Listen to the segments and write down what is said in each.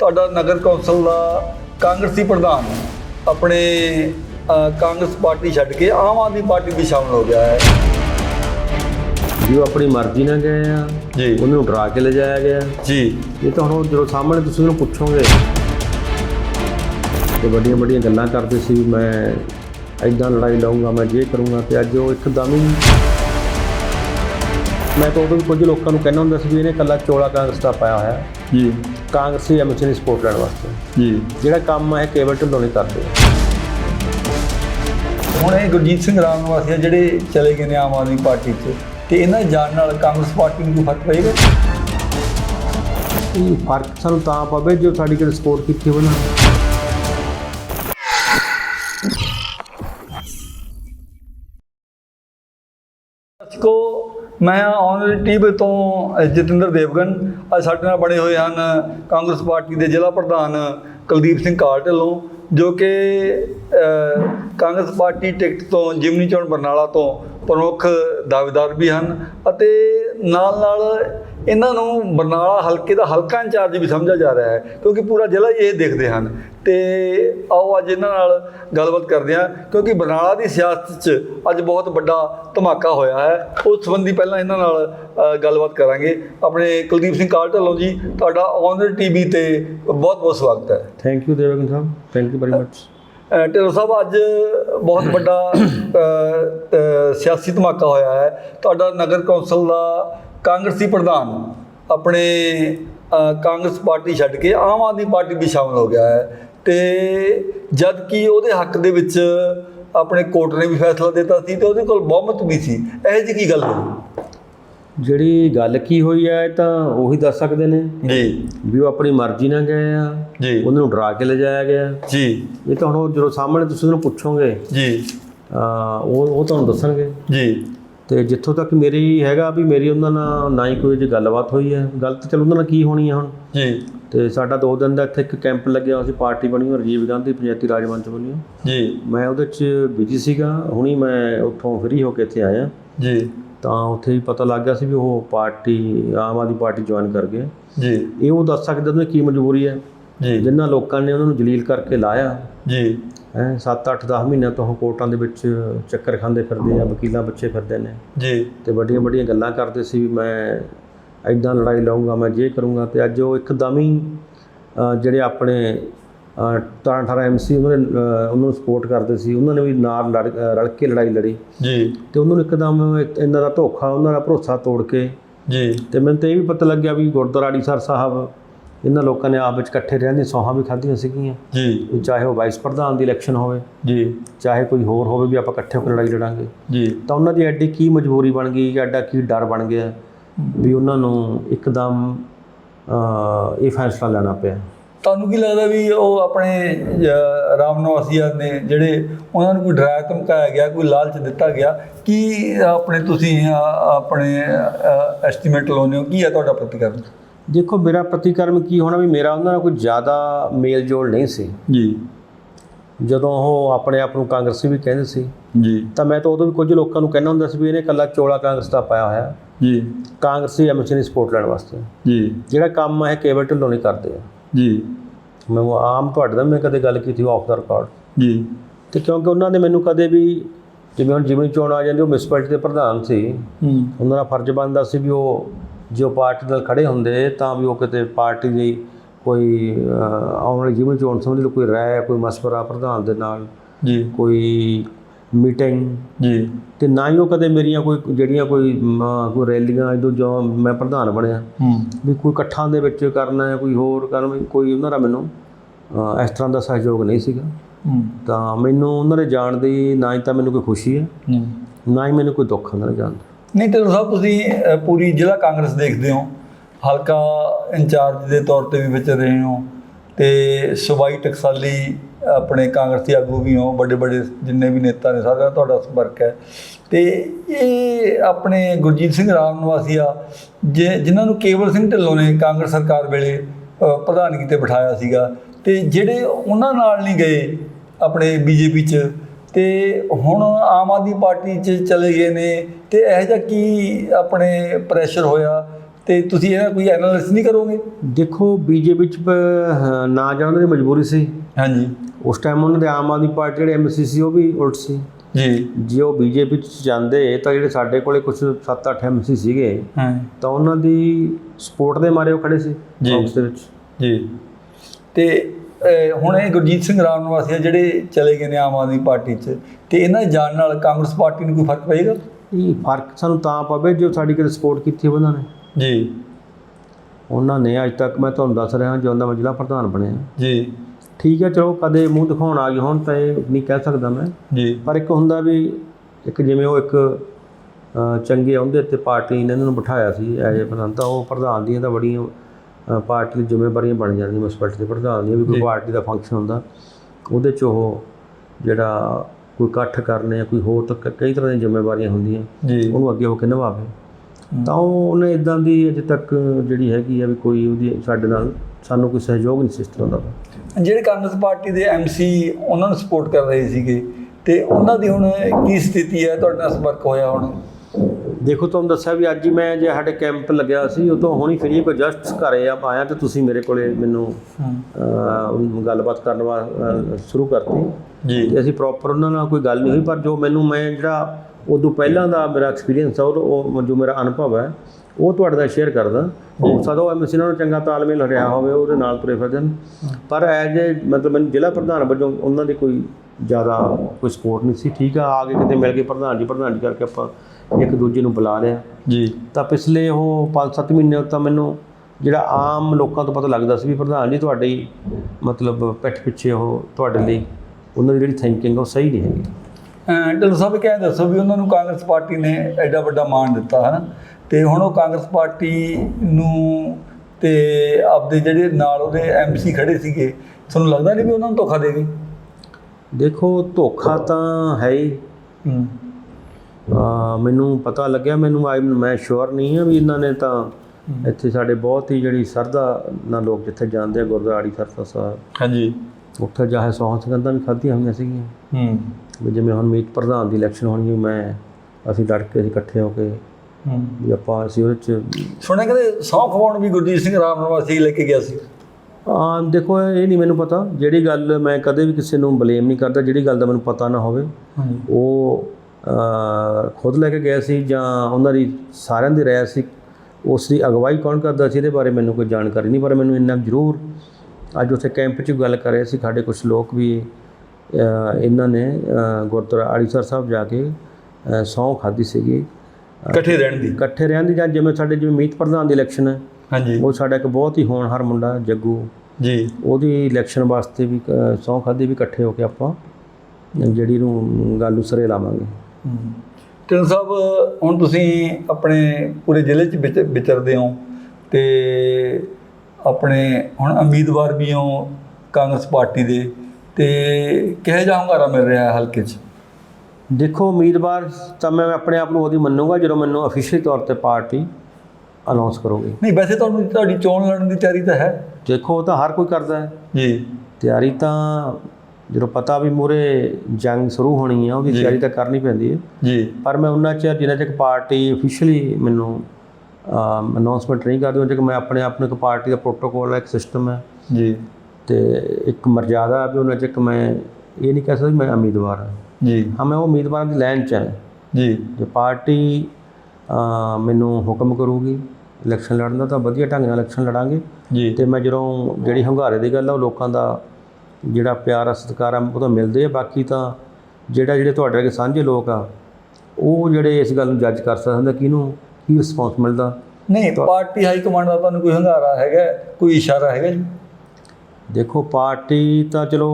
ਤੁਹਾਡਾ ਨਗਰ ਕੌਂਸਲ ਦਾ ਕਾਂਗਰਸੀ ਪ੍ਰਧਾਨ ਆਪਣੇ ਕਾਂਗਰਸ ਪਾਰਟੀ ਛੱਡ ਕੇ ਆਮ ਆਦਮੀ ਪਾਰਟੀ ਵਿੱਚ ਸ਼ਾਮਲ ਹੋ ਗਿਆ ਹੈ। ਉਹ ਆਪਣੀ ਮਰਜ਼ੀ ਨਾਲ ਗਏ ਆ। ਜੀ। ਉਹਨੂੰ ਡਰਾ ਕੇ ਲਿਜਾਇਆ ਗਿਆ। ਜੀ। ਇਹ ਤਾਂ ਹੁਣ ਜਦੋਂ ਸਾਹਮਣੇ ਤੁਸੀਂ ਉਹਨੂੰ ਪੁੱਛੋਗੇ ਤੇ ਵੱਡੀਆਂ ਵੱਡੀਆਂ ਗੱਲਾਂ ਕਰਦੇ ਸੀ ਮੈਂ ਐਦਾਂ ਲੜਾਈ ਲਾਉਂਗਾ ਮੈਂ ਜੇ ਕਰੂੰਗਾ ਤੇ ਅੱਜ ਉਹ ਇੱਕਦਮ ਹੀ ਮੈਂ ਤਾਂ ਉਦੋਂ ਵੀ ਕੁਝ ਲੋਕਾਂ ਨੂੰ ਕਹਿੰਦਾ ਹੁੰਦਾ ਸੀ ਵੀ ਇਹਨੇ ਕੱਲਾ ਚੋਲਾ ਕਾਂਗਰਸ ਦਾ ਪਾਇਆ ਹੋਇਆ। ਜੀ। ਕਾਂਗਰਸੀ ਐਮਐਸਸੀ ਦੀ ਸਪੋਰਟ ਲੈਣ ਵਾਸਤੇ। ਜੀ। ਜਿਹੜਾ ਕੰਮ ਹੈ ਕੇਵਲ ਢਿੱਲੋਂ ਨਹੀਂ ਕਰਦੇ। ਹੁਣ ਇਹ ਗੁਰਜੀਤ ਸਿੰਘ ਰਾਮਨਵਾਸੀਆ ਜਿਹੜੇ ਚਲੇ ਗਏ ਨੇ ਆਮ ਆਦਮੀ ਪਾਰਟੀ 'ਚ ਤੇ ਇਹਨਾਂ ਜਾਣ ਨਾਲ ਕਾਂਗਰਸ ਪਾਰਟੀ ਨੂੰ ਕੋਈ ਫ਼ਰਕ ਪਏਗਾ ਇਹ ਫ਼ਰਕ ਸਾਨੂੰ ਤਾਂ ਪਵੇ ਜੋ ਸਾਡੀ ਕਿਹੜੀ ਸਪੋਰਟ ਕੀਤੀ ਹੋਵੇ ਨਾ। ਕੋ ਮੈਂ ਔਨ ਟੀਵੀ ਤੋਂ ਜਤਿੰਦਰ ਦੇਵਗਨ, ਅੱਜ ਸਾਡੇ ਨਾਲ ਬਣੇ ਹੋਏ ਹਨ ਕਾਂਗਰਸ ਪਾਰਟੀ ਦੇ ਜ਼ਿਲ੍ਹਾ ਪ੍ਰਧਾਨ ਕੁਲਦੀਪ ਸਿੰਘ ਕਾਲ ਢਿੱਲੋਂ ਜੋ ਕਿ ਕਾਂਗਰਸ ਪਾਰਟੀ ਟਿਕਟ ਤੋਂ ਜਿਮਨੀ ਚੋਣ ਬਰਨਾਲਾ ਤੋਂ ਪ੍ਰਮੁੱਖ ਦਾਅਵੇਦਾਰ ਵੀ ਹਨ ਅਤੇ ਨਾਲ ਨਾਲ ਇਹਨਾਂ ਨੂੰ ਬਰਨਾਲਾ ਹਲਕੇ ਦਾ ਹਲਕਾ ਇੰਚਾਰਜ ਵੀ ਸਮਝਿਆ ਜਾ ਰਿਹਾ ਹੈ ਕਿਉਂਕਿ ਪੂਰਾ ਜ਼ਿਲ੍ਹਾ ਹੀ ਇਹ ਦੇਖਦੇ ਹਨ। ਤੇ ਆਓ ਅੱਜ ਇਹਨਾਂ ਨਾਲ ਗੱਲਬਾਤ ਕਰਦੇ ਹਾਂ ਕਿਉਂਕਿ ਬਰਨਾਲਾ ਦੀ ਸਿਆਸਤ 'ਚ ਅੱਜ ਬਹੁਤ ਵੱਡਾ ਧਮਾਕਾ ਹੋਇਆ ਹੈ। ਉਸ ਸੰਬੰਧੀ ਪਹਿਲਾਂ ਇਹਨਾਂ ਨਾਲ ਗੱਲਬਾਤ ਕਰਾਂਗੇ। ਆਪਣੇ ਕੁਲਦੀਪ ਸਿੰਘ ਕਾਲ ਢੱਲੋਂ ਜੀ ਤੁਹਾਡਾ ਔਨਰ ਟੀਵੀ ਤੇ ਬਹੁਤ ਬਹੁਤ ਸਵਾਗਤ ਹੈ। Thank you Devgan Sahib. Thank you very much Dhillon Sahib ਅੱਜ ਬਹੁਤ ਵੱਡਾ ਸਿਆਸੀ ਧਮਾਕਾ ਹੋਇਆ ਹੈ। ਤੁਹਾਡਾ ਨਗਰ ਕੌਂਸਲ ਦਾ ਕਾਂਗਰਸੀ ਪ੍ਰਧਾਨ ਆਪਣੇ ਕਾਂਗਰਸ ਪਾਰਟੀ ਛੱਡ ਕੇ ਆਮ ਆਦਮੀ ਪਾਰਟੀ ਵਿੱਚ ਸ਼ਾਮਲ ਹੋ ਗਿਆ ਹੈ। ਤੇ ਜਦ ਕਿ ਉਹਦੇ ਹੱਕ ਦੇ ਵਿੱਚ ਆਪਣੇ ਕੋਰਟ ਨੇ ਵੀ ਫੈਸਲਾ ਦਿੱਤਾ ਸੀ ਤੇ ਉਹਦੇ ਕੋਲ ਬਹੁਮਤ ਵੀ ਸੀ। ਇਹ ਜੀ ਕੀ ਗੱਲ ਹੋਈ? ਜਿਹੜੀ ਗੱਲ ਕੀ ਹੋਈ ਹੈ ਇਹ ਤਾਂ ਉਹੀ ਦੱਸ ਸਕਦੇ ਨੇ। ਜੀ। ਵੀ ਉਹ ਆਪਣੀ ਮਰਜ਼ੀ ਨਾਲ ਗਏ ਆ। ਜੀ। ਉਹਨਾਂ ਨੂੰ ਡਰਾ ਕੇ ਲਿਜਾਇਆ ਗਿਆ। ਜੀ। ਇਹ ਤਾਂ ਹੁਣ ਜਦੋਂ ਸਾਹਮਣੇ ਤੁਸੀਂ ਉਹਨੂੰ ਪੁੱਛੋਗੇ ਜੀ। ਉਹ ਉਹ ਤੁਹਾਨੂੰ ਦੱਸਣਗੇ। ਜੀ। ਤੇ ਜਿੱਥੋਂ ਤੱਕ ਮੇਰੀ ਹੈਗਾ ਵੀ ਮੇਰੀ ਉਹਨਾਂ ਨਾਲ ਨਾ ਹੀ ਕੋਈ ਜੇ ਗੱਲਬਾਤ ਹੋਈ ਹੈ। ਗੱਲ ਤਾਂ ਚਲੋ ਉਹਨਾਂ ਨਾਲ ਕੀ ਹੋਣੀ ਹੈ ਹੁਣ? ਜੀ। ਤੇ ਸਾਡਾ ਦੋ ਦਿਨ ਦਾ ਇੱਥੇ ਇੱਕ ਕੈਂਪ ਲੱਗਿਆ ਹੋਇਆ ਸੀ ਪਾਰਟੀ ਬਣੀ ਹੋਈ ਰਾਜੀਵ ਗਾਂਧੀ ਪੰਚਾਇਤੀ ਰਾਜ ਮੰਚ ਵੱਲੋਂ ਜੀ। ਮੈਂ ਉਹਦੇ 'ਚ ਬਿਜ਼ੀ ਸੀਗਾ ਹੁਣੀ ਮੈਂ ਉੱਥੋਂ ਫ੍ਰੀ ਹੋ ਕੇ ਇੱਥੇ ਆਇਆ। ਜੀ। ਤਾਂ ਉੱਥੇ ਹੀ ਪਤਾ ਲੱਗ ਗਿਆ ਸੀ ਵੀ ਉਹ party Aam Aadmi party join ਕਰ ਗਏ। ਜੀ। ਇਹ ਉਹ ਦੱਸ ਸਕਦੇ ਉਹਨਾਂ ਕੀ ਮਜਬੂਰੀ ਹੈ। ਜੀ। ਜਿਨ੍ਹਾਂ ਲੋਕਾਂ ਨੇ ਉਹਨਾਂ ਨੂੰ ਜਲੀਲ ਕਰਕੇ ਲਾਇਆ। ਜੀ। ਹੈ 7 8 10 ਮਹੀਨਿਆਂ ਤੋਂ ਉਹ ਕੋਰਟਾਂ ਦੇ ਵਿੱਚ ਚੱਕਰ ਖਾਂਦੇ ਫਿਰਦੇ ਆ ਵਕੀਲਾਂ ਬੱਚੇ ਫਿਰਦੇ ਨੇ। ਜੀ। ਤੇ ਵੱਡੀਆਂ ਵੱਡੀਆਂ ਗੱਲਾਂ ਕਰਦੇ ਸੀ ਵੀ ਮੈਂ ਐਦਾਂ ਲੜਾਈ ਲਾਉਂਗਾ ਮੈਂ ਜੇ ਕਰੂੰਗਾ। ਤੇ ਅੱਜ ਉਹ ਇੱਕਦਮ ਹੀ ਜਿਹੜੇ ਆਪਣੇ 18 18 ਐਮਸੀ ਉਹਨਾਂ ਨੇ ਉਹਨਾਂ ਨੂੰ ਸਪੋਰਟ ਕਰਦੇ ਸੀ। ਉਹਨਾਂ ਨੇ ਵੀ ਨਾਲ ਰਲ ਕੇ ਲੜਾਈ ਲੜੀ। ਜੀ। ਤੇ ਉਹਨਾਂ ਨੂੰ ਇੱਕਦਮ ਇਹਨਾਂ ਦਾ ਧੋਖਾ ਉਹਨਾਂ ਦਾ ਭਰੋਸਾ ਤੋੜ ਕੇ। ਜੀ। ਤੇ ਮੈਨੂੰ ਤਾਂ ਇਹ ਵੀ ਪਤਾ ਲੱਗਿਆ ਵੀ ਗੁਰਦੁਆਰਾ ਅੜੀਸਰ ਸਾਹਿਬ ਇਹਨਾਂ ਲੋਕਾਂ ਨੇ ਆਪ ਵਿੱਚ ਇਕੱਠੇ ਰਹਿਣ ਦੀ ਸੌਹਾਂ ਵੀ ਖਾਧੀਆਂ ਸੀਗੀਆਂ। ਜੀ। ਚਾਹੇ ਉਹ ਵਾਈਸ ਪ੍ਰਧਾਨ ਦੀ ਇਲੈਕਸ਼ਨ ਹੋਵੇ ਜੀ। ਚਾਹੇ ਕੋਈ ਹੋਰ ਹੋਵੇ ਵੀ ਆਪਾਂ ਇਕੱਠੇ ਹੋ ਕੇ ਲੜਾਈ ਲੜਾਂਗੇ। ਜੀ। ਤਾਂ ਉਹਨਾਂ ਦੀ ਐਡੀ ਕੀ ਮਜਬੂਰੀ ਬਣ ਗਈ ਜਾਂ ਐਡਾ ਕੀ ਡਰ ਬਣ ਗਿਆ ਵੀ ਉਹਨਾਂ ਨੂੰ ਇੱਕਦਮ ਅ, ਇਹ ਫੈਸਲਾ ਲੈਣਾ ਪਿਆ। ਤੁਹਾਨੂੰ ਕੀ ਲੱਗਦਾ ਵੀ ਉਹ ਆਪਣੇ ਰਾਮ ਨਿਵਾਸੀਆਂ ਨੇ ਜਿਹੜੇ ਉਹਨਾਂ ਨੂੰ ਕੋਈ ਡਰਾਇਆ ਧਮਕਾਇਆ ਗਿਆ ਕੋਈ ਲਾਲਚ ਦਿੱਤਾ ਗਿਆ ਕੀ ਆਪਣੇ ਤੁਸੀਂ ਆਪਣੇ ਐਸਟੀਮੇਟ ਲਾਉਂਦੇ ਹੋ? ਕੀ ਹੈ ਤੁਹਾਡਾ ਪ੍ਰਤੀਕਰਮ? ਦੇਖੋ ਮੇਰਾ ਪ੍ਰਤੀਕਰਮ ਕੀ ਹੋਣਾ ਵੀ ਮੇਰਾ ਉਹਨਾਂ ਨਾਲ ਕੋਈ ਜ਼ਿਆਦਾ ਮੇਲ ਜੋਲ ਨਹੀਂ ਸੀ। ਜੀ। ਜਦੋਂ ਉਹ ਆਪਣੇ ਆਪ ਨੂੰ ਕਾਂਗਰਸੀ ਵੀ ਕਹਿੰਦੇ ਸੀ ਜੀ। ਤਾਂ ਮੈਂ ਤਾਂ ਉਦੋਂ ਵੀ ਕੁਝ ਲੋਕਾਂ ਨੂੰ ਕਹਿੰਦਾ ਹੁੰਦਾ ਸੀ ਵੀ ਇਹਨੇ ਕੱਲਾ ਚੋਲਾ ਕਾਂਗਰਸ ਦਾ ਪਾਇਆ ਹੋਇਆ। ਜੀ। ਕਾਂਗਰਸੀ ਐਮਐਸਸੀ ਦੀ ਸਪੋਰਟ ਲੈਣ ਵਾਸਤੇ। ਜੀ। ਜਿਹੜਾ ਕੰਮ ਹੈ ਕੇਵਲ ਢਿੱਲੋਂ ਨਹੀਂ ਕਰਦੇ। ਜੀ। ਮੈਂ ਉਹ ਆਮ ਤੁਹਾਡੇ ਨਾਲ ਮੈਂ ਕਦੇ ਗੱਲ ਕੀਤੀ ਆਫ ਦਾ ਰਿਕਾਰਡ ਜੀ। ਤੇ ਕਿਉਂਕਿ ਉਹਨਾਂ ਨੇ ਮੈਨੂੰ ਕਦੇ ਵੀ ਜਿਵੇਂ ਹੁਣ ਜਿਮਨੀ ਚੋਣ ਆ ਜਾਂਦੀ ਉਹ ਮਿਊਨਿਸਪੈਲਿਟੀ ਦੇ ਪ੍ਰਧਾਨ ਸੀ। ਹੂੰ। ਉਹਨਾਂ ਦਾ ਫਰਜ਼ ਬਣਦਾ ਸੀ ਵੀ ਉਹ ਜੋ ਪਾਰਟੀ ਨਾਲ ਖੜੇ ਹੁੰਦੇ ਤਾਂ ਵੀ ਉਹ ਕਿਤੇ ਪਾਰਟੀ ਦੀ ਕੋਈ ਆਉਣ ਵਾਲੀ ਜਿਮਨੀ ਚੋਣ ਸੰਬੰਧੀ ਕੋਈ ਰਾਏ ਕੋਈ ਮਸ਼ਵਰਾ ਪ੍ਰਧਾਨ ਦੇ ਨਾਲ ਜੀ। ਕੋਈ ਮੀਟਿੰਗ ਜੀ। ਤੇ ਨਾ ਹੀ ਉਹ ਕਦੇ ਮੇਰੀਆਂ ਕੋਈ ਜਿਹੜੀਆਂ ਕੋਈ ਕੋਈ ਰੈਲੀਆਂ ਜਦੋਂ ਜੋ ਮੈਂ ਪ੍ਰਧਾਨ ਬਣਿਆ। ਵੀ ਕੋਈ ਇਕੱਠਾਂ ਦੇ ਵਿੱਚ ਕਰਨਾ ਹੈ ਕੋਈ ਹੋਰ ਕਰਨਾ ਕੋਈ ਉਹਨਾਂ ਦਾ ਮੈਨੂੰ ਇਸ ਤਰ੍ਹਾਂ ਦਾ ਸਹਿਯੋਗ ਨਹੀਂ ਸੀਗਾ। ਤਾਂ ਮੈਨੂੰ ਉਹਨਾਂ ਦੇ ਜਾਣ ਦੀ ਨਾ ਹੀ ਤਾਂ ਮੈਨੂੰ ਕੋਈ ਖੁਸ਼ੀ ਹੈ ਹੂੰ। ਨਾ ਹੀ ਮੈਨੂੰ ਕੋਈ ਦੁੱਖ ਉਹਨਾਂ ਦੇ ਜਾਣ ਦਾ। ਨਹੀਂ ਢਿੱਲੋਂ ਸਾਹਿਬ ਤੁਸੀਂ ਪੂਰੀ ਜ਼ਿਲ੍ਹਾ ਕਾਂਗਰਸ ਦੇਖਦੇ ਹੋ। ਹਲਕਾ ਇੰਚਾਰਜ ਦੇ ਤੌਰ ਤੇ ਵੀ ਵਿਚਰ ਰਹੇ ਹੋ ਤੇ ਸੂਬਾਈ ਟਕਸਾਲੀ ਆਪਣੇ ਕਾਂਗਰਸੀ ਆਗੂ ਵੀ ਹੋ ਵੱਡੇ ਵੱਡੇ ਜਿੰਨੇ ਵੀ ਨੇਤਾ ਨੇ ਸਾਰਿਆਂ ਦਾ ਤੁਹਾਡਾ ਸੰਪਰਕ ਹੈ। ਤੇ ਇਹ ਆਪਣੇ ਗੁਰਜੀਤ ਸਿੰਘ ਰਾਮ ਨਿਵਾਸੀਆ ਜੇ ਜਿਨ੍ਹਾਂ ਨੂੰ ਕੇਵਲ ਸਿੰਘ ਢਿੱਲੋਂ ਨੇ ਕਾਂਗਰਸ ਸਰਕਾਰ ਵੇਲੇ ਅ, ਪ੍ਰਧਾਨਗੀ ਤੇ ਬਿਠਾਇਆ ਸੀਗਾ ਤੇ ਜਿਹੜੇ ਉਹਨਾਂ ਨਾਲ ਨਹੀਂ ਗਏ ਆਪਣੇ ਬੀਜੇਪੀ 'ਚ ਤੇ ਹੁਣ ਆਮ ਆਦਮੀ ਪਾਰਟੀ 'ਚ ਚਲੇ ਗਏ ਨੇ ਤੇ ਇਹੋ ਜਿਹਾ ਕੀ ਆਪਣੇ ਪ੍ਰੈਸ਼ਰ ਹੋਇਆ? ਤੇ ਤੁਸੀਂ ਇਹਦਾ ਕੋਈ ਐਨਾਲਿਸਿਸ ਨਹੀਂ ਕਰੋਗੇ? ਦੇਖੋ ਬੀਜੇਪੀ ਚ ਪ- ਨਾ ਜਾਣ ਦੀ ਮਜਬੂਰੀ ਸੀ। ਹਾਂਜੀ। ਉਸ ਟਾਈਮ ਉਹਨਾਂ ਦੇ ਆਮ ਆਦਮੀ ਪਾਰਟੀ ਜਿਹੜੇ ਐਮਸੀ ਸੀ ਉਹ ਵੀ ਉਲਟ ਸੀ। ਜੀ। ਜੇ ਉਹ ਬੀਜੇਪੀ ਚ ਜਾਂਦੇ ਤਾਂ ਜਿਹੜੇ ਸਾਡੇ ਕੋਲੇ ਕੁਝ 7-8 ਐਮਸੀ ਸੀਗੇ ਹਾਂ। ਤਾਂ ਉਹਨਾਂ ਦੀ ਸਪੋਰਟ ਦੇ ਮਾਰੇ ਉਹ ਖੜੇ ਸੀ ਜੀ। ਕਾਂਗਰਸ ਦੇ ਵਿੱਚ। ਜੀ। ਤੇ ਹੁਣ ਇਹ ਗੁਰਜੀਤ ਸਿੰਘ ਰਾਮ ਨਿਵਾਸੀ ਆ ਜਿਹੜੇ ਚਲੇ ਗਏ ਨੇ ਆਮ ਆਦਮੀ ਪਾਰਟੀ 'ਚ ਤੇ ਇਹਨਾਂ ਦੇ ਜਾਣ ਨਾਲ ਕਾਂਗਰਸ ਪਾਰਟੀ ਨੂੰ ਕੋਈ ਫ਼ਰਕ ਪਏਗਾ ਇਹ ਫ਼ਰਕ ਸਾਨੂੰ ਤਾਂ ਪਵੇ ਜੋ ਸਾਡੀ ਕਿਤੇ ਸਪੋਰਟ ਕੀਤੀ ਉਹਨਾਂ ਨੇ। ਜੀ। ਉਹਨਾਂ ਨੇ ਅੱਜ ਤੱਕ ਮੈਂ ਤੁਹਾਨੂੰ ਦੱਸ ਰਿਹਾ ਜਦੋਂ ਮੈਂ ਜ਼ਿਲ੍ਹਾ ਪ੍ਰਧਾਨ ਬਣਿਆ। ਜੀ। ਠੀਕ ਹੈ ਚਲੋ ਕਦੇ ਮੂੰਹ ਦਿਖਾਉਣ ਆ ਗਏ ਹੁਣ ਤਾਂ ਇਹ ਨਹੀਂ ਕਹਿ ਸਕਦਾ ਮੈਂ। ਜੀ। ਪਰ ਇੱਕ ਹੁੰਦਾ ਵੀ ਇੱਕ ਜਿਵੇਂ ਉਹ ਇੱਕ ਚੰਗੇ ਅਹੁਦੇ ਤੇ ਪਾਰਟੀ ਨੇ ਇਹਨਾਂ ਨੂੰ ਬਿਠਾਇਆ ਸੀ ਐਜ ਪ੍ਰਧਾਨ ਤਾਂ ਉਹ ਪ੍ਰਧਾਨ ਦੀਆਂ ਤਾਂ ਬੜੀਆਂ ਪਾਰਟੀ ਦੀ ਜ਼ਿੰਮੇਵਾਰੀਆਂ ਬਣ ਜਾਂਦੀਆਂ ਮਿਊਨਿਸਪੈਲਿਟੀ ਦੇ ਪ੍ਰਧਾਨ ਦੀਆਂ ਵੀ ਕੋਈ। ਪਾਰਟੀ ਦਾ ਫੰਕਸ਼ਨ ਹੁੰਦਾ। ਉਹਦੇ 'ਚ ਉਹ ਜਿਹੜਾ ਕੋਈ ਇਕੱਠ ਕਰਨੇ ਜਾਂ ਕੋਈ ਹੋਰ ਤਾਂ ਕ- ਕਈ ਤਰ੍ਹਾਂ ਦੀਆਂ ਜ਼ਿੰਮੇਵਾਰੀਆਂ ਹੁੰਦੀਆਂ। ਉਹਨੂੰ ਅੱਗੇ ਹੋ ਕੇ ਨਿਭਾਵੇ। ਤਾਂ ਉਹ ਉਹਨੇ ਇਦਾਂ ਦੀ ਅਜੇ ਤੱਕ ਜਿਹੜੀ ਹੈਗੀ ਆ ਵੀ ਕੋਈ ਉਹਦੀ ਸਾਡੇ ਨਾਲ ਸਾਨੂੰ ਕੋਈ ਸਹਿਯੋਗ ਨਹੀਂ ਸੀ ਇਸ ਤਰ੍ਹਾਂ ਦਾ। ਜਿਹੜੇ ਕਾਂਗਰਸ ਪਾਰਟੀ ਦੇ ਐਮਸੀ ਉਹਨਾਂ ਨੂੰ ਸਪੋਰਟ ਕਰ ਰਹੇ ਸੀਗੇ। ਤੇ ਉਹਨਾਂ ਦੀ ਹੁਣ ਕੀ ਸਥਿਤੀ ਹੈ? ਤੁਹਾਡੇ ਨਾਲ ਸੰਪਰਕ ਹੋਇਆ ਹੁਣ? ਦੇਖੋ ਤੁਹਾਨੂੰ ਦੱਸਿਆ ਵੀ ਅੱਜ ਹੀ ਮੈਂ ਜੇ ਸਾਡੇ ਕੈਂਪ ਲੱਗਿਆ ਸੀ ਉਹ ਤੋਂ ਹੁਣੀ ਫਰੀ ਕੋ ਜਸਟ ਘਰੇ ਆ ਆਇਆ ਤੇ ਤੁਸੀਂ ਮੇਰੇ ਕੋਲੇ ਮੈਨੂੰ ਗੱਲਬਾਤ ਕਰਨ ਵਾ ਸ਼ੁਰੂ ਕਰਤੀ। ਜੀ। ਤੇ ਅਸੀਂ ਪ੍ਰੋਪਰ ਉਹਨਾਂ ਨਾਲ ਕੋਈ ਗੱਲ ਨਹੀਂ ਹੋਈ ਪਰ ਜੋ ਮੈਨੂੰ ਮੈਂ ਜਿਹੜਾ ਉਦੋਂ ਪਹਿਲਾਂ ਦਾ ਮੇਰਾ ਐਕਸਪੀਰੀਅੰਸ ਆ ਉਹ ਜੋ ਮੇਰਾ ਅਨੁਭਵ ਹੈ ਉਹ ਤੁਹਾਡੇ ਨਾਲ ਸ਼ੇਅਰ ਕਰਦਾ। ਹੋ ਸਕਦਾ ਉਹ ਐਮਸੀ ਨਾਲ ਚੰਗਾ ਤਾਲਮੇਲ ਰਿਹਾ ਹੋਵੇ ਉਹਦੇ ਨਾਲ ਤੁਰੇ ਫਿਰਦੇ ਨੇ ਪਰ ਐਜ ਏ ਮਤਲਬ ਮੈਨੂੰ ਜ਼ਿਲ੍ਹਾ ਪ੍ਰਧਾਨ ਵਜੋਂ ਉਹਨਾਂ ਦੀ ਕੋਈ ਜ਼ਿਆਦਾ ਕੋਈ ਸਪੋਰਟ ਨਹੀਂ ਸੀ। ਠੀਕ ਆ ਆ ਕੇ ਕਿਤੇ ਮਿਲ ਕੇ ਪ੍ਰਧਾਨ ਜੀ ਪ੍ਰਧਾਨ ਜੀ ਕਰਕੇ ਆਪਾਂ ਇੱਕ ਦੂਜੇ ਨੂੰ ਬੁਲਾ ਲਿਆ ਜੀ। ਤਾਂ ਪਿਛਲੇ ਉਹ 5-7 ਮਹੀਨੇ ਤਾਂ ਮੈਨੂੰ ਜਿਹੜਾ ਆਮ ਲੋਕਾਂ ਤੋਂ ਪਤਾ ਲੱਗਦਾ ਸੀ ਵੀ ਪ੍ਰਧਾਨ ਜੀ ਤੁਹਾਡੀ ਮਤਲਬ ਪਿੱਠ ਪਿੱਛੇ ਉਹ ਤੁਹਾਡੇ ਲਈ ਉਹਨਾਂ ਦੀ ਜਿਹੜੀ ਥਿੰਕਿੰਗ ਉਹ ਸਹੀ ਨਹੀਂ ਹੈਗੀ। ਢਿੱਲੋਂ ਸਾਹਿਬ ਕਹਿ ਦੱਸੋ ਵੀ ਉਹਨਾਂ ਨੂੰ ਕਾਂਗਰਸ ਪਾਰਟੀ ਨੇ ਐਡਾ ਵੱਡਾ ਮਾਣ ਦਿੱਤਾ ਹੈ ਨਾ ਤੇ ਹੁਣ ਉਹ ਕਾਂਗਰਸ ਪਾਰਟੀ ਨੂੰ ਤੇ ਆਪਦੇ ਜਿਹੜੇ ਨਾਲ ਉਹਦੇ ਐਮਸੀ ਖੜੇ ਸੀਗੇ ਤੁਹਾਨੂੰ ਲੱਗਦਾ ਨਹੀਂ ਵੀ ਉਹਨਾਂ ਨੂੰ ਧੋਖਾ ਦੇ ਗਏ ਦੇਖੋ ਧੋਖਾ ਤਾਂ ਹੈ। ਹੀ। ਮੈਨੂੰ ਪਤਾ ਲੱਗਿਆ ਮੈਨੂੰ ਆਈ ਮੈਂ ਸ਼ੋਰ ਨਹੀਂ ਹਾਂ ਵੀ ਇਹਨਾਂ ਨੇ ਤਾਂ ਇੱਥੇ ਸਾਡੇ ਬਹੁਤ ਹੀ ਜਿਹੜੀ ਸਰਦਾ ਨਾਲ ਲੋਕ ਜਿੱਥੇ ਜਾਂਦੇ ਆ ਗੁਰਦੁਆਰੀ ਸਰਸਾ ਸਾਹਿਬ। ਹਾਂਜੀ। ਉੱਥੇ ਜਾਹੇ ਸੌਂ ਸੰਗਤਾਂ ਵੀ ਖਾਧੀਆਂ ਹੋਈਆਂ ਸੀਗੀਆਂ। ਹੂੰ। ਵੀ ਜਿਵੇਂ ਹੁਣ ਮੀਤ ਪ੍ਰਧਾਨ ਦੀ ਇਲੈਕਸ਼ਨ ਹੋਣੀ ਮੈਂ ਅਸੀਂ ਲੜ ਕੇ ਅਸੀਂ ਇਕੱਠੇ ਹੋ ਕੇ ਹੂੰ। ਵੀ ਆਪਾਂ ਅਸੀਂ ਉਹਦੇ ਚ ਸੁਣਿਆ ਕਹਿੰਦੇ ਸੌ ਖਵਾਉਣ ਵੀ ਗੁਰਜੀਤ ਸਿੰਘ ਰਾਮ ਨਿਵਾਸੀ ਲੈ ਕੇ ਗਿਆ ਸੀ? ਹਾਂ ਦੇਖੋ ਇਹ ਨਹੀਂ ਮੈਨੂੰ ਪਤਾ। ਜਿਹੜੀ ਗੱਲ ਮੈਂ ਕਦੇ ਵੀ ਕਿਸੇ ਨੂੰ ਬਲੇਮ ਨਹੀਂ ਕਰਦਾ ਜਿਹੜੀ ਗੱਲ ਦਾ ਮੈਨੂੰ ਪਤਾ ਨਾ ਹੋਵੇ ਉਹ ਖੁਦ ਲੈ ਕੇ ਗਏ ਸੀ ਜਾਂ ਉਹਨਾਂ ਦੀ ਸਾਰਿਆਂ ਦੀ ਰਾਇ ਸੀ ਉਸ ਦੀ ਅਗਵਾਈ ਕੌਣ ਕਰਦਾ ਸੀ ਇਹਦੇ ਬਾਰੇ ਮੈਨੂੰ ਕੋਈ ਜਾਣਕਾਰੀ ਨਹੀਂ ਪਰ ਮੈਨੂੰ ਇੰਨਾ ਜ਼ਰੂਰ ਅੱਜ ਉੱਥੇ ਕੈਂਪ 'ਚ ਗੱਲ ਕਰ ਰਹੇ ਸੀ ਸਾਡੇ ਕੁਝ ਲੋਕ ਵੀ ਇਹਨਾਂ ਨੇ ਗੁਰਦੁਆਰਾ ਆੜੀਸਰ ਸਾਹਿਬ ਜਾ ਕੇ ਸਹੁੰ ਖਾਧੀ ਸੀਗੀ। ਇਕੱਠੇ ਰਹਿਣ ਦੀ? ਇਕੱਠੇ ਰਹਿਣ ਦੀ ਜਾਂ ਜਿਵੇਂ ਸਾਡੇ ਜਿਵੇਂ ਮੀਤ ਪ੍ਰਧਾਨ ਦੀ ਇਲੈਕਸ਼ਨ ਹੈ ਹਾਂਜੀ। ਉਹ ਸਾਡਾ ਇੱਕ ਬਹੁਤ ਹੀ ਹੋਣਹਾਰ ਮੁੰਡਾ ਜੱਗੂ। ਜੀ। ਉਹਦੀ ਇਲੈਕਸ਼ਨ ਵਾਸਤੇ ਵੀ ਸਹੁੰ ਖਾਧੀ ਵੀ ਇਕੱਠੇ ਹੋ ਕੇ ਆਪਾਂ ਜਿਹੜੀ ਨੂੰ ਗੱਲ ਉਸਰੇ ਲਾਵਾਂਗੇ। ਢਿੱਲੋਂ ਸਾਹਿਬ ਹੁਣ ਤੁਸੀਂ ਆਪਣੇ ਪੂਰੇ ਜ਼ਿਲ੍ਹੇ 'ਚ ਵਿਚ- ਵਿਚਰਦੇ ਹੋ ਤੇ ਆਪਣੇ ਹੁਣ ਉਮੀਦਵਾਰ ਵੀ ਹੋ ਕਾਂਗਰਸ ਪਾਰਟੀ ਦੇ ਤੇ ਕਿਹੋ ਜਿਹਾ ਹੁੰਗਾਰਾ ਮਿਲ ਰਿਹਾ ਹੈ ਹਲਕੇ 'ਚ? ਦੇਖੋ ਉਮੀਦਵਾਰ ਤਾਂ ਮੈਂ ਆਪਣੇ ਆਪ ਨੂੰ ਉਹਦੀ ਮੰਨੂਗਾ ਜਦੋਂ ਮੈਨੂੰ ਅਫੀਸ਼ੀਅਲੀ ਤੌਰ ਤੇ ਪਾਰਟੀ ਅਨਾਉਂਸ ਕਰੂਗੀ। ਨਹੀਂ ਵੈਸੇ ਤੁਹਾਨੂੰ ਤੁਹਾਡੀ ਚੋਣ ਲੜਨ ਦੀ ਤਿਆਰੀ ਤਾਂ ਹੈ। ਦੇਖੋ ਉਹ ਤਾਂ ਹਰ ਕੋਈ ਕਰਦਾ ਹੈ। ਜੀ। ਤਿਆਰੀ ਤਾਂ ਜਦੋਂ ਪਤਾ ਵੀ ਮੂਰੇ ਜੰਗ ਸ਼ੁਰੂ ਹੋਣੀ ਆ ਉਹਦੀ। ਤਿਆਰੀ ਤਾਂ ਕਰਨੀ ਪੈਂਦੀ ਹੈ। ਜੀ। ਪਰ ਮੈਂ ਉਹਨਾਂ ਚਿਰ ਜਿੰਨਾ ਚਿਰ ਪਾਰਟੀ ਅਫੀਸ਼ੀਅਲੀ ਮੈਨੂੰ ਅਨਾਉਂਸਮੈਂਟ ਨਹੀਂ ਕਰਦੀ ਉਹਨਾਂ ਚਿਰ ਮੈਂ ਆਪਣੇ ਆਪ ਨੂੰ ਇੱਕ ਪਾਰਟੀ ਦਾ ਪ੍ਰੋਟੋਕੋਲ ਹੈ ਇੱਕ ਸਿਸਟਮ ਹੈ ਜੀ। ਤੇ ਇੱਕ ਮਰਜ਼ਾਦਾ ਵੀ ਉਹਨਾਂ ਚਿਰ ਮੈਂ ਇਹ ਨਹੀਂ ਕਹਿ ਸਕਦਾ ਮੈਂ ਉਮੀਦਵਾਰ ਹਾਂ ਜੀ। ਹਾਂ ਮੈਂ ਉਹ ਉਮੀਦਵਾਰਾਂ ਦੀ ਲਾਈਨ 'ਚ ਹਾਂ ਜੀ। ਜੇ ਪਾਰਟੀ ਮੈਨੂੰ ਹੁਕਮ ਕਰੂਗੀ ਇਲੈਕਸ਼ਨ ਲੜਨ ਦਾ ਤਾਂ ਵਧੀਆ ਢੰਗ ਨਾਲ ਇਲੈਕਸ਼ਨ ਲੜਾਂਗੇ। ਜੀ। ਤੇ ਮੈਂ ਜਦੋਂ ਜਿਹੜੀ ਹੰਗਾਰੇ ਦੀ ਗੱਲ ਆ ਉਹ ਲੋਕਾਂ ਦਾ ਜਿਹੜਾ ਪਿਆਰ ਆ ਸਤਿਕਾਰ ਆ ਉਹ ਤਾਂ ਮਿਲਦੇ ਆ। ਬਾਕੀ ਤਾਂ ਜਿਹੜਾ ਜਿਹੜੇ ਤੁਹਾਡੇ ਵਰਗੇ ਸਾਂਝੇ ਲੋਕ ਆ ਉਹ ਜਿਹੜੇ ਇਸ ਗੱਲ ਨੂੰ ਜੱਜ ਕਰ ਸਕਦੇ ਕਿਹਨੂੰ ਕੀ ਰਿਸਪੌਂਸ ਮਿਲਦਾ? ਨਹੀਂ ਪਾਰਟੀ ਹਾਈ ਕਮਾਂਡ ਦਾ ਤੁਹਾਨੂੰ ਕੋਈ ਹੰਗਾਰਾ ਹੈਗਾ ਕੋਈ ਇਸ਼ਾਰਾ ਹੈਗਾ ਜੀ। ਦੇਖੋ ਪਾਰਟੀ ਤਾਂ ਚਲੋ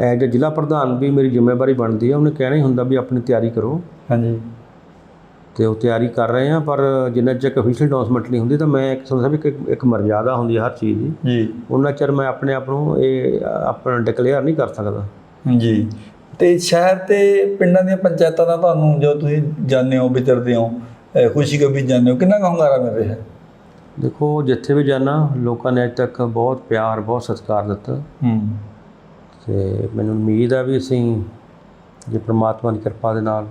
ਐਜ ਜ਼ਿਲ੍ਹਾ ਪ੍ਰਧਾਨ ਵੀ ਮੇਰੀ ਜ਼ਿੰਮੇਵਾਰੀ ਬਣਦੀ ਆ ਉਹਨੇ ਕਹਿਣਾ ਹੀ ਹੁੰਦਾ ਵੀ ਆਪਣੀ ਤਿਆਰੀ ਕਰੋ। ਹਾਂਜੀ। ਤੇ ਉਹ ਤਿਆਰੀ ਕਰ ਰਹੇ ਆ ਪਰ ਜਿੰਨਾ ਚਿਰ ਅਫੀਸ਼ੀਅਲ ਅਨਾਉਂਸਮੈਂਟ ਨਹੀਂ ਹੁੰਦੀ ਤਾਂ ਮੈਂ ਇੱਕ ਸਮਝਦਾ ਵੀ ਇੱਕ ਇੱਕ ਮਰਜ਼ਾਦਾ ਹੁੰਦੀ ਹੈ ਹਰ ਚੀਜ਼ ਦੀ। ਜੀ। ਉਹਨਾਂ ਚਿਰ ਮੈਂ ਆਪਣੇ ਆਪ ਨੂੰ ਇਹ ਆਪਣਾ ਡਿਕਲੇਅਰ ਨਹੀਂ ਕਰ ਸਕਦਾ। ਜੀ। ਤੇ ਸ਼ਹਿਰ ਤੇ ਪਿੰਡਾਂ ਦੀਆਂ ਪੰਚਾਇਤਾਂ ਦਾ ਤੁਹਾਨੂੰ ਜਦੋਂ ਤੁਸੀਂ ਜਾਂਦੇ ਹੋ ਵਿਚਰਦੇ ਹੋ ਖੁਸ਼ੀ ਕਬੀ ਜਾਂਦੇ ਹੋ ਕਿੰਨਾ ਕੁ ਹੁੰਗਾਰਾ ਮਿਲ ਰਿਹਾ? ਹੈ ਦੇਖੋ ਜਿੱਥੇ ਵੀ ਜਾਣਾ ਲੋਕਾਂ ਨੇ ਅੱਜ ਤੱਕ ਬਹੁਤ ਪਿਆਰ ਬਹੁਤ ਸਤਿਕਾਰ ਦਿੱਤਾ। ਹੂੰ। ਤੇ ਮੈਨੂੰ ਉਮੀਦ ਹੈ ਵੀ ਅਸੀਂ ਜੇ ਪ੍ਰਮਾਤਮਾ ਦੀ ਕਿਰਪਾ ਦੇ ਨਾਲ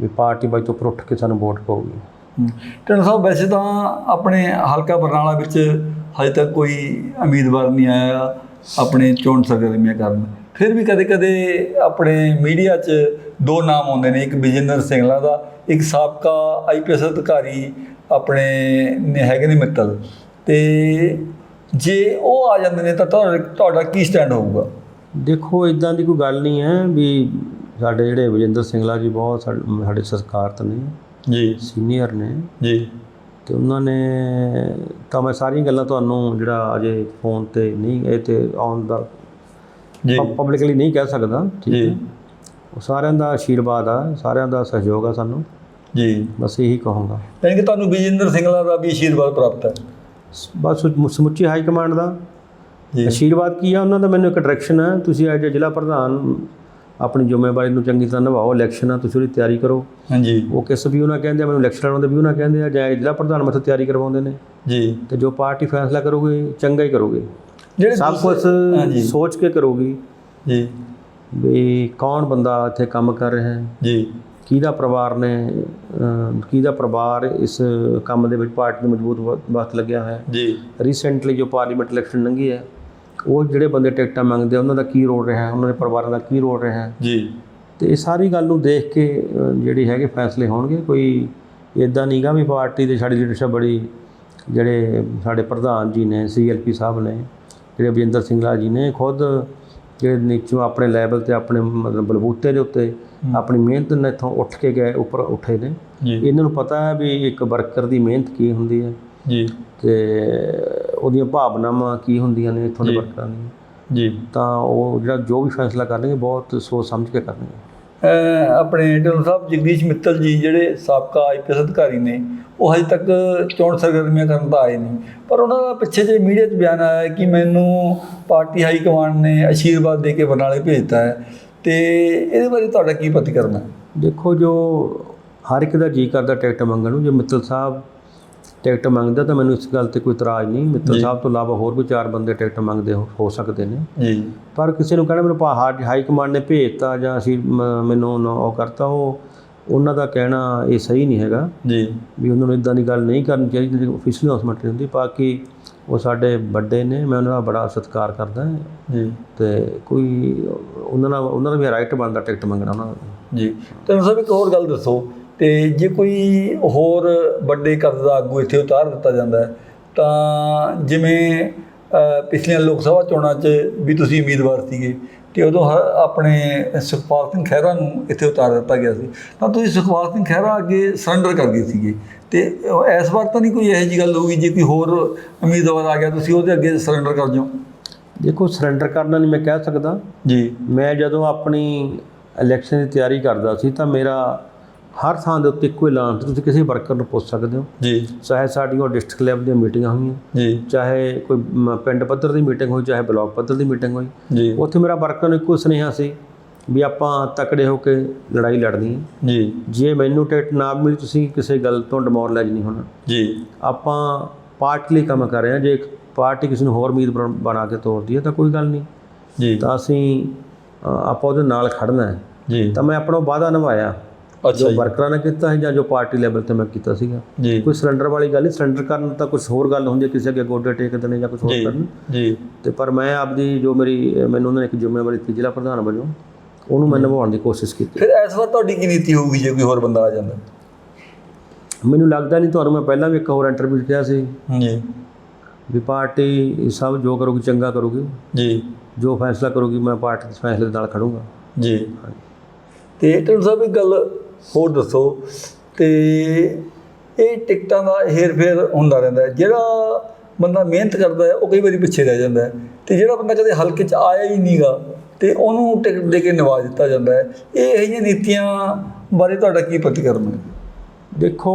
ਵੀ ਪਾਰਟੀ ਬਾਈ ਤੋਂ ਉੱਪਰ ਉੱਠ ਕੇ ਸਾਨੂੰ ਵੋਟ ਪਾਊਗੀ। ਟੰਡਨ ਸਾਹਿਬ ਵੈਸੇ ਤਾਂ ਆਪਣੇ ਹਲਕਾ ਬਰਨਾਲਾ ਵਿੱਚ ਹਜੇ ਤੱਕ ਕੋਈ ਉਮੀਦਵਾਰ ਨਹੀਂ ਆਇਆ ਆਪਣੇ ਚੋਣ ਸਰਗਰਮੀਆਂ ਕਰਨ। ਫਿਰ ਵੀ ਕਦੇ-ਕਦੇ ਆਪਣੇ ਮੀਡੀਆ 'ਚ ਦੋ ਨਾਮ ਆਉਂਦੇ ਨੇ ਇੱਕ ਵਿਜੇਂਦਰ ਸਿੰਘਲਾ ਦਾ ਇੱਕ ਸਾਬਕਾ ਆਈਪੀਐਸ ਅਧਿਕਾਰੀ ਆਪਣੇ ਨੇ ਹੈਗੇ ਨੇ ਮਿੱਤਲ। ਤੇ ਜੇ ਉਹ ਆ ਜਾਂਦੇ ਨੇ ਤਾਂ ਤੁਹਾਡਾ ਕੀ ਸਟੈਂਡ ਹੋਊਗਾ? ਦੇਖੋ ਇਦਾਂ ਦੀ ਕੋਈ ਗੱਲ ਨਹੀਂ ਹੈ ਵੀ ਸਾਡੇ ਜਿਹੜੇ ਵਿਜੇਂਦਰ ਸਿੰਘਲਾ ਜੀ ਬਹੁਤ ਸਾਡੇ ਸਤਿਕਾਰਤ ਨੇ ਜੀ। ਸੀਨੀਅਰ ਨੇ। ਜੀ। ਤੇ ਉਹਨਾਂ ਨੇ ਤਾਂ ਮੈਂ ਸਾਰੀਆਂ ਗੱਲਾਂ ਤੁਹਾਨੂੰ ਜਿਹੜਾ ਅਜੇ ਫੋਨ ਤੇ ਨਹੀਂ ਇਹ ਤੇ ਆਨ ਦਾ ਜੀ। ਪਬਲਿਕਲੀ ਨਹੀਂ ਕਹਿ ਸਕਦਾ ਠੀਕ ਹੈ। ਉਹ ਸਾਰਿਆਂ ਦਾ ਆਸ਼ੀਰਵਾਦ ਆ ਸਾਰਿਆਂ ਦਾ ਸਹਿਯੋਗ ਆ ਸਾਨੂੰ। ਜੀ। ਬਸ ਇਹੀ ਕਹੂੰਗਾ। ਯਾਨੀ ਕਿ ਤੁਹਾਨੂੰ ਵਿਜੇਂਦਰ ਸਿੰਘਲਾ ਦਾ ਵੀ ਆਸ਼ੀਰਵਾਦ ਪ੍ਰਾਪਤ ਹੈ। ਬਸ ਸਮੁ- ਸਮੁੱਚੀ ਹਾਈ ਕਮਾਂਡ ਦਾ। ਜੀ। ਆਸ਼ੀਰਵਾਦ ਕੀ ਆ? ਉਹਨਾਂ ਦਾ ਮੈਨੂੰ ਇੱਕ ਡਾਇਰੈਕਸ਼ਨ ਹੈ ਤੁਸੀਂ ਐਜ ਜ਼ਿਲ੍ਹਾ ਪ੍ਰਧਾਨ ਆਪਣੀ ਜ਼ਿੰਮੇਵਾਰੀ ਨੂੰ ਚੰਗੀ ਤਰ੍ਹਾਂ ਨਿਭਾਓ ਇਲੈਕਸ਼ਨ ਆ ਤੁਸੀਂ ਉਹਦੀ ਤਿਆਰੀ ਕਰੋ। ਹਾਂਜੀ। ਉਹ ਕਿਸ ਵੀ ਉਹਨਾਂ ਕਹਿੰਦੇ ਆ ਮੈਨੂੰ ਇਲੈਕਸ਼ਨ ਲੜਨ ਦੇ ਵੀ ਉਹਨਾਂ ਕਹਿੰਦੇ ਆ ਜਾਂ ਜ਼ਿਲ੍ਹਾ ਪ੍ਰਧਾਨ ਮੈਥੋਂ ਤਿਆਰੀ ਕਰਵਾਉਂਦੇ ਨੇ। ਜੀ। ਤੇ ਜੋ ਪਾਰਟੀ ਫੈਸਲਾ ਕਰੋਗੇ ਚੰਗਾ ਹੀ ਕਰੋਗੇ। ਜਿਹੜੇ ਸਭ ਕੁਝ ਸੋਚ ਕੇ ਕਰੋਗੀ। ਜੀ। ਵੀ ਕੌਣ ਬੰਦਾ ਇੱਥੇ ਕੰਮ ਕਰ ਰਿਹਾ ਹੈ? ਜੀ। ਕਿਹਦਾ ਪਰਿਵਾਰ ਨੇ ਕਿਹਦਾ ਪਰਿਵਾਰ ਇਸ ਕੰਮ ਦੇ ਵਿੱਚ ਪਾਰਟੀ ਨੂੰ ਮਜ਼ਬੂਤ ਵ- ਵਕਤ ਲੱਗਿਆ ਹੋਇਆ ਹੈ? ਜੀ। ਰੀਸੈਂਟਲੀ ਜੋ ਪਾਰਲੀਮੈਂਟ ਇਲੈਕਸ਼ਨ ਲੰਘੀ ਹੈ ਉਹ ਜਿਹੜੇ ਬੰਦੇ ਟਿਕਟਾਂ ਮੰਗਦੇ ਆ ਉਹਨਾਂ ਦਾ ਕੀ ਰੋਲ ਰਿਹਾ ਹੈ ਉਹਨਾਂ ਦੇ ਪਰਿਵਾਰਾਂ ਦਾ ਕੀ ਰੋਲ ਰਿਹਾ? ਹੈ ਜੀ। ਤੇ ਇਹ ਸਾਰੀ ਗੱਲ ਨੂੰ ਦੇਖ ਕੇ ਜਿਹੜੀ ਹੈਗੇ ਫੈਸਲੇ ਹੋਣਗੇ ਕੋਈ ਇਦਾਂ ਨਹੀਂਗਾ ਵੀ ਪਾਰਟੀ ਦੇ ਸਾਡੀ ਲੀਡਰਸ਼ਿਪ ਬੜੀ ਜਿਹੜੇ ਸਾਡੇ ਪ੍ਰਧਾਨ ਜੀ ਨੇ ਸੀਐਲਪੀ ਸਾਹਿਬ ਨੇ ਜਿਹੜੇ ਵਿਜੇਂਦਰ ਸਿੰਘਲਾ ਜੀ ਨੇ ਖੁਦ ਜਿਹੜੇ ਨੀਚੋਂ ਆਪਣੇ ਲੈਵਲ ਤੇ ਆਪਣੇ ਮਤਲਬ ਬਲਬੂਤੇ ਦੇ ਉੱਤੇ ਆਪਣੀ ਮਿਹਨਤ ਨਾਲ ਇੱਥੋਂ ਉੱਠ ਕੇ ਗਏ ਉੱਪਰ ਉੱਠੇ ਨੇ। ਇਹਨਾਂ ਨੂੰ ਪਤਾ ਹੈ ਵੀ ਇੱਕ ਵਰਕਰ ਦੀ ਮਿਹਨਤ ਕੀ ਹੁੰਦੀ ਹੈ। ਜੀ। ਤੇ ਉਹਦੀਆਂ ਭਾਵਨਾਵਾਂ ਕੀ ਹੁੰਦੀਆਂ ਨੇ ਇੱਥੋਂ ਦੇ ਜੀ। ਵਰਕਰਾਂ ਦੀਆਂ? ਜੀ। ਤਾਂ ਉਹ ਜਿਹੜਾ ਜੋ ਵੀ ਫੈਸਲਾ ਕਰਨਗੇ ਬਹੁਤ ਸੋਚ ਸਮਝ ਕੇ ਕਰਨਗੇ। ਆਪਣੇ ਢਿੱਲੋਂ ਸਾਹਿਬ ਜਗਦੀਸ਼ ਮਿੱਤਲ ਜੀ ਜਿਹੜੇ ਸਾਬਕਾ ਆਈਪੀਐਸ ਅਧਿਕਾਰੀ ਨੇ ਉਹ ਹਜੇ ਤੱਕ ਚੋਣ ਸਰਗਰਮੀਆਂ ਕਰਨ ਤਾਂ ਆਏ ਨਹੀਂ। ਪਰ ਉਹਨਾਂ ਦਾ ਪਿੱਛੇ ਜੇ ਮੀਡੀਆ 'ਚ ਬਿਆਨ ਆਇਆ ਕਿ ਮੈਨੂੰ ਪਾਰਟੀ ਹਾਈ ਕਮਾਂਡ ਨੇ ਆਸ਼ੀਰਵਾਦ ਦੇ ਕੇ ਬਰਨਾਲੇ ਭੇਜਤਾ ਹੈ। ਤੇ ਇਹਦੇ ਬਾਰੇ ਤੁਹਾਡਾ ਕੀ ਪ੍ਰਤੀਕਰਮ ਹੈ? ਦੇਖੋ ਜੋ ਹਰ ਇੱਕ ਦਾ ਜੀ ਕਰਦਾ ਟਿਕਟ ਮੰਗਣ ਨੂੰ ਜੇ ਮਿੱਤਲ ਸਾਹਿਬ ਟਿਕਟ ਮੰਗਦਾ ਤਾਂ ਮੈਨੂੰ ਇਸ ਗੱਲ ਤੇ ਕੋਈ ਇਤਰਾਜ਼ ਨਹੀਂ। ਮਿੱਤਲ ਜੀ। ਸਾਹਿਬ ਤੋਂ ਇਲਾਵਾ ਹੋਰ ਵੀ ਚਾਰ ਬੰਦੇ ਟਿਕਟ ਮੰਗਦੇ ਹੋ ਸਕਦੇ ਨੇ। ਜੀ। ਪਰ ਕਿਸੇ ਨੂੰ ਕਹਿਣਾ ਮੈਨੂੰ ਪਾ ਹਾਈ ਕਮਾਂਡ ਨੇ ਭੇਜਤਾ ਜਾਂ ਅਸੀਂ ਮੈਨੂੰ ਉਹ ਕਰਤਾ ਉਹ ਉਹਨਾਂ ਦਾ ਕਹਿਣਾ ਇਹ ਸਹੀ ਨਹੀਂ ਹੈਗਾ। ਜੀ। ਵੀ ਉਹਨਾਂ ਨੂੰ ਇਦਾਂ ਦੀ ਗੱਲ ਨਹੀਂ ਕਰਨੀ ਚਾਹੀਦੀ ਜਿਹੜੀ ਆਫੀਸ਼ੀਅਲ ਅਨਾਉਂਸਮੈਂਟ ਹੁੰਦੀ। ਬਾਕੀ ਉਹ ਸਾਡੇ ਵੱਡੇ ਨੇ ਮੈਂ ਉਹਨਾਂ ਦਾ ਬੜਾ ਸਤਿਕਾਰ ਕਰਦਾ ਜੀ। ਤੇ ਕੋਈ ਉਹਨਾਂ ਦਾ ਉਹਨਾਂ ਦਾ ਵੀ ਰਾਈਟ ਬਣਦਾ ਟਿਕਟ ਮੰਗਣਾ ਉਹਨਾਂ ਦਾ। ਜੀ। ਤੇ ਸਾਹਿਬ ਇੱਕ ਹੋਰ ਗੱਲ ਦੱਸੋ। ਤੇ ਜੇ ਕੋਈ ਹੋਰ ਵੱਡੇ ਕੱਦ ਦਾ ਆਗੂ ਇੱਥੇ ਉਤਾਰ ਦਿੱਤਾ ਜਾਂਦਾ ਤਾਂ ਜਿਵੇਂ ਪਿਛਲੀਆਂ ਲੋਕ ਸਭਾ ਚੋਣਾਂ 'ਚ ਵੀ ਤੁਸੀਂ ਉਮੀਦਵਾਰ ਸੀਗੇ ਤੇ ਉਦੋਂ ਆਪਣੇ ਸੁਖਪਾਲ ਸਿੰਘ ਖਹਿਰਾ ਨੂੰ ਇੱਥੇ ਉਤਾਰ ਦਿੱਤਾ ਗਿਆ ਸੀ। ਤਾਂ ਤੁਸੀਂ ਸੁਖਪਾਲ ਸਿੰਘ ਖਹਿਰਾ ਅੱਗੇ ਸਰੈਂਡਰ ਕਰ ਗਏ ਸੀਗੇ ਤੇ ਇਸ ਵਾਰ ਤਾਂ ਨਹੀਂ ਕੋਈ ਇਹੋ ਜਿਹੀ ਗੱਲ ਹੋਊਗੀ ਜੇ ਕੋਈ ਹੋਰ ਉਮੀਦਵਾਰ ਆ ਗਿਆ ਤੁਸੀਂ ਉਹਦੇ ਅੱਗੇ ਸਰੈਂਡਰ ਕਰ ਜਾਓ। ਦੇਖੋ ਸਰੈਂਡਰ ਕਰਨਾ ਨਹੀਂ ਮੈਂ ਕਹਿ ਸਕਦਾ। ਜੀ। ਮੈਂ ਜਦੋਂ ਆਪਣੀ ਇਲੈਕਸ਼ਨ ਦੀ ਤਿਆਰੀ ਕਰਦਾ ਸੀ ਤਾਂ ਮੇਰਾ ਹਰ ਥਾਂ ਦੇ ਉੱਤੇ ਇੱਕੋ ਐਲਾਨ ਸੀ ਤੁਸੀਂ ਕਿਸੇ ਵਰਕਰ ਨੂੰ ਪੁੱਛ ਸਕਦੇ ਹੋ। ਜੀ। ਚਾਹੇ ਸਾਡੀਆਂ ਡਿਸਟ੍ਰਿਕਟ ਲੈਵਲ ਦੀਆਂ ਮੀਟਿੰਗਾਂ ਹੋਈਆਂ ਜੀ। ਚਾਹੇ ਕੋਈ ਪਿੰਡ ਪੱਧਰ ਦੀ ਮੀਟਿੰਗ ਹੋਈ ਚਾਹੇ ਬਲਾਕ ਪੱਧਰ ਦੀ ਮੀਟਿੰਗ ਹੋਈ। ਜੀ। ਉੱਥੇ ਮੇਰਾ ਵਰਕਰ ਨੂੰ ਇੱਕੋ ਸੁਨੇਹਾ ਸੀ ਵੀ ਆਪਾਂ ਤਕੜੇ ਹੋ ਕੇ ਲੜਾਈ ਲੜਨੀ ਹੈ। ਜੀ। ਜੇ ਮੈਨੂੰ ਟਿਕਟ ਨਾ ਮਿਲੀ ਤੁਸੀਂ ਕਿਸੇ ਗੱਲ ਤੋਂ ਡਿਮੋਰਲਾਈਜ਼ ਨਹੀਂ ਹੋਣਾ। ਜੀ। ਆਪਾਂ ਪਾਰਟੀ ਲਈ ਕੰਮ ਕਰ ਰਹੇ ਹਾਂ। ਜੇ ਇੱਕ ਪਾਰਟੀ ਕਿਸੇ ਨੂੰ ਹੋਰ ਉਮੀਦ ਬਣ- ਕੇ ਤੋਰਦੀ ਹੈ ਤਾਂ ਕੋਈ ਗੱਲ ਨਹੀਂ। ਜੀ। ਤਾਂ ਅਸੀਂ ਆਪਾਂ ਉਹਦੇ ਨਾਲ ਖੜਨਾ ਹੈ। ਜੀ। ਤਾਂ ਮੈਂ ਆਪਣਾ ਵਾਅਦਾ ਨਿਭਾਇਆ। ਜੋ ਵਰਕਰਾਂ ਨੇ ਕੀਤਾ ਹੈ ਜਾਂ ਜੋ ਪਾਰਟੀ ਲੈਵਲ ਤੇ ਮੈਂ ਕੀਤਾ ਸੀਗਾ। ਕੋਈ ਸਿਲੰਡਰ ਵਾਲੀ ਗੱਲ ਨਹੀਂ ਸਿਲੰਡਰ ਕਰਨ ਤਾਂ ਕੁਝ ਹੋਰ ਗੱਲ ਹੁੰਦੀ ਹੈ ਕਿਸੇ ਅੱਗੇ ਗੋਡੇ ਟੇਕ ਦੇਣੇ ਜਾਂ ਕੁਝ ਹੋਰ ਕਰਨ। ਜੀ। ਤੇ ਪਰ ਮੈਂ ਆਪਦੀ ਜੋ ਮੇਰੀ ਮੈਨੂੰ ਉਹਨਾਂ ਨੇ ਇੱਕ ਜ਼ਿੰਮੇਵਾਰੀ ਦਿੱਤੀ ਜ਼ਿਲ੍ਹਾ ਪ੍ਰਧਾਨ ਵਜੋਂ ਉਹਨੂੰ ਮੈਂ ਨਿਭਾਉਣ ਦੀ ਕੋਸ਼ਿਸ਼ ਕੀਤੀ। ਫਿਰ ਇਸ ਵਾਰ ਤੁਹਾਡੀ ਕੀ ਨੀਤੀ ਹੋਊਗੀ ਜੇ ਕੋਈ ਹੋਰ ਬੰਦਾ ਆ ਜਾਂਦਾ? ਮੈਨੂੰ ਲੱਗਦਾ ਨਹੀਂ ਤੁਹਾਨੂੰ ਮੈਂ ਪਹਿਲਾਂ ਵੀ ਇੱਕ ਹੋਰ ਇੰਟਰਵਿਊ ਕਿਹਾ ਸੀ। ਜੀ। ਵੀ ਪਾਰਟੀ ਸਭ ਜੋ ਕਰੂਗੀ ਚੰਗਾ ਕਰੂਗੀ। ਜੀ। ਜੋ ਫੈਸਲਾ ਕਰੂਗੀ ਮੈਂ ਪਾਰਟੀ ਦੇ ਫੈਸਲੇ ਦੇ ਨਾਲ ਖੜੂੰਗਾ। ਜੀ। ਤੇ ਟਨ ਸਾਹਿਬ ਇੱਕ ਗੱਲ ਹੋਰ ਦੱਸੋ। ਤੇ ਇਹ ਟਿਕਟਾਂ ਦਾ ਹੇਰ ਫੇਰ ਹੁੰਦਾ ਰਹਿੰਦਾ ਹੈ। ਜਿਹੜਾ ਬੰਦਾ ਮਿਹਨਤ ਕਰਦਾ ਹੈ, ਉਹ ਕਈ ਵਾਰੀ ਪਿੱਛੇ ਰਹਿ ਜਾਂਦਾ ਹੈ। ਤੇ ਜਿਹੜਾ ਬੰਦਾ ਕਦੇ ਹਲਕੇ 'ਚ ਆਇਆ ਹੀ ਨਹੀਂਗਾ ਤੇ ਉਹਨੂੰ ਟਿਕਟ ਦੇ ਕੇ ਨਿਵਾਜ ਦਿੱਤਾ ਜਾਂਦਾ ਹੈ। ਇਹ ਇਹੋ ਜਿਹੀਆਂ ਨੀਤੀਆਂ ਬਾਰੇ ਤੁਹਾਡਾ ਕੀ ਪ੍ਰਤੀਕਰਮ ਹੈ? ਦੇਖੋ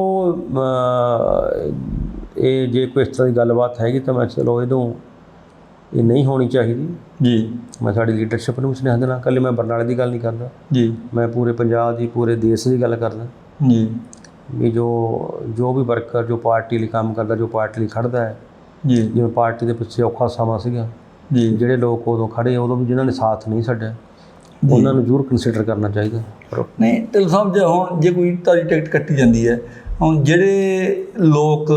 ਇਹ ਜੇ ਕੋਈ ਇਸ ਤਰ੍ਹਾਂ ਦੀ ਗੱਲਬਾਤ ਹੈਗੀ ਤਾਂ ਮੈਂ ਚਲੋ ਇਹਦੋਂ ਇਹ ਨਹੀਂ ਹੋਣੀ ਚਾਹੀਦੀ। ਜੀ। ਮੈਂ ਸਾਡੀ ਲੀਡਰਸ਼ਿਪ ਨੂੰ ਸੁਨੇਹਾ ਦੇਣਾ ਕੱਲੇ ਮੈਂ ਬਰਨਾਲੇ ਦੀ ਗੱਲ ਨਹੀਂ ਕਰਦਾ। ਜੀ। ਮੈਂ ਪੂਰੇ ਪੰਜਾਬ ਦੀ ਪੂਰੇ ਦੇਸ਼ ਦੀ ਗੱਲ ਕਰਦਾ। ਜੀ। ਵੀ ਜੋ ਜੋ ਵੀ ਵਰਕਰ ਜੋ ਪਾਰਟੀ ਲਈ ਕੰਮ ਕਰਦਾ ਜੋ ਪਾਰਟੀ ਲਈ ਖੜਦਾ ਹੈ। ਜੀ। ਜਿਵੇਂ ਪਾਰਟੀ ਦੇ ਪਿੱਛੇ ਔਖਾ ਸਮਾਂ ਸੀਗਾ। ਜੀ। ਜਿਹੜੇ ਲੋਕ ਉਦੋਂ ਖੜੇ ਉਦੋਂ ਵੀ ਜਿਨ੍ਹਾਂ ਨੇ ਸਾਥ ਨਹੀਂ ਛੱਡਿਆ ਉਹਨਾਂ ਨੂੰ ਜ਼ਰੂਰ ਕੰਸੀਡਰ ਕਰਨਾ ਚਾਹੀਦਾ। ਨਹੀਂ ਢਿੱਲ ਸਾਹਿਬ ਜੇ ਹੁਣ ਜੇ ਕੋਈ ਤੁਹਾਡੀ ਟਿਕਟ ਕੱਟੀ ਜਾਂਦੀ ਹੈ ਹੁਣ ਜਿਹੜੇ ਲੋਕ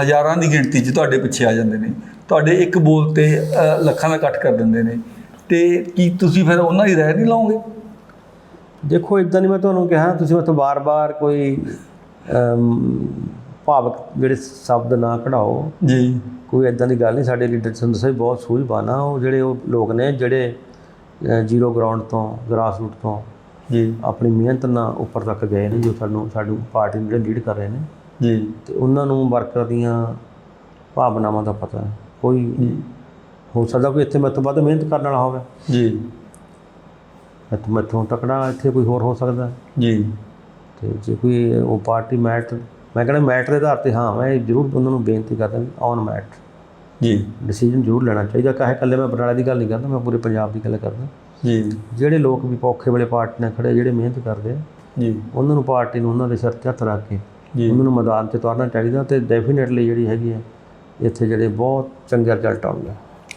ਹਜ਼ਾਰਾਂ ਦੀ ਗਿਣਤੀ 'ਚ ਤੁਹਾਡੇ ਪਿੱਛੇ ਆ ਜਾਂਦੇ ਨੇ ਤੁਹਾਡੇ ਇੱਕ ਬੋਲ ਤੇ ਲੱਖਾਂ ਦਾ ਇਕੱਠ ਕਰ ਦਿੰਦੇ ਨੇ। ਤੇ ਕੀ ਤੁਸੀਂ ਫਿਰ ਉਹਨਾਂ ਦੀ ਰਾਏ ਨਹੀਂ ਲਾਓਗੇ ਦੇਖੋ ਇਦਾਂ ਨਹੀਂ ਮੈਂ ਤੁਹਾਨੂੰ ਕਿਹਾ ਤੁਸੀਂ ਮੈਥੋਂ ਬਾਰ-ਬਾਰ ਕੋਈ ਭਾਵਕ ਜਿਹੜੇ ਸ਼ਬਦ ਨਾ ਕਢਾਓ। ਜੀ। ਕੋਈ ਇਦਾਂ ਦੀ ਗੱਲ ਨਹੀਂ ਸਾਡੇ ਲੀਡਰ ਤੁਹਾਨੂੰ ਦੱਸਿਆ ਬਹੁਤ ਸੂਝਵਾਨ ਆ। ਉਹ ਜਿਹੜੇ ਉਹ ਲੋਕ ਨੇ ਜਿਹੜੇ ਜ਼ੀਰੋ ਗਰਾਊਂਡ ਤੋਂ ਗ੍ਰਾਸ ਰੂਟ ਤੋਂ ਜੀ। ਆਪਣੀ ਮਿਹਨਤ ਨਾਲ ਉੱਪਰ ਤੱਕ ਗਏ ਨੇ ਜੋ ਸਾਨੂੰ ਸਾਡੂ ਪਾਰਟੀ ਨੂੰ ਜਿਹੜੇ ਲੀਡ ਕਰ ਰਹੇ ਨੇ। ਜੀ। ਤੇ ਉਹਨਾਂ ਨੂੰ ਵਰਕਰ ਦੀਆਂ ਭਾਵਨਾਵਾਂ ਦਾ ਪਤਾ ਹੈ। ਕੋਈ ਹੋ। ਸਕਦਾ ਕੋਈ ਇੱਥੇ ਤੋਂ ਵੱਧ ਮਿਹਨਤ ਕਰਨ ਵਾਲਾ ਹੋਵੇ। ਜੀ। ਇੱਥੇ ਮੈਥੋਂ ਤਕੜਾ ਇੱਥੇ ਕੋਈ ਹੋਰ ਹੋ ਸਕਦਾ। ਜੀ। ਤੇ ਜੇ ਕੋਈ ਉਹ ਪਾਰਟੀ ਮੈਟ ਮੈਂ ਕਹਿੰਦਾ ਮੈਟ ਦੇ ਆਧਾਰ ਤੇ ਹਾਂ ਮੈਂ ਜ਼ਰੂਰ ਉਹਨਾਂ ਨੂੰ ਬੇਨਤੀ ਕਰਦਾ ਵੀ ਔਨ ਮੈਟ। ਜੀ। ਡਿਸੀਜਨ ਜ਼ਰੂਰ ਲੈਣਾ ਚਾਹੀਦਾ ਕਾਹੇ ਇਕੱਲੇ ਮੈਂ ਬਰਨਾਲਾ ਦੀ ਗੱਲ ਨਹੀਂ ਕਰਦਾ ਮੈਂ ਪੂਰੇ ਪੰਜਾਬ ਦੀ ਗੱਲ ਕਰਦਾ। ਜੀ। ਜਿਹੜੇ ਲੋਕ ਵੀ ਪੌਖੇ ਵਾਲੇ ਪਾਰਟੀ ਨਾਲ ਖੜੇ ਜਿਹੜੇ ਮਿਹਨਤ ਕਰਦੇ ਆ ਜੀ। ਉਹਨਾਂ ਨੂੰ ਪਾਰਟੀ ਨੂੰ ਉਹਨਾਂ ਦੇ ਸਿਰ ਤੇ ਹੱਥ ਰੱਖ ਕੇ ਜੀ। ਉਹਨਾਂ ਨੂੰ ਮੈਦਾਨ 'ਤੇ ਉਤਾਰਨਾ ਚਾਹੀਦਾ ਤੇ ਡੈਫੀਨੇਟਲੀ ਜਿਹੜੀ ਹੈਗੀ ਹੈ ਇੱਥੇ ਜਿਹੜੇ ਬਹੁਤ ਚੰਗੇ ਰਿਜ਼ਲਟ ਆਉਣਗੇ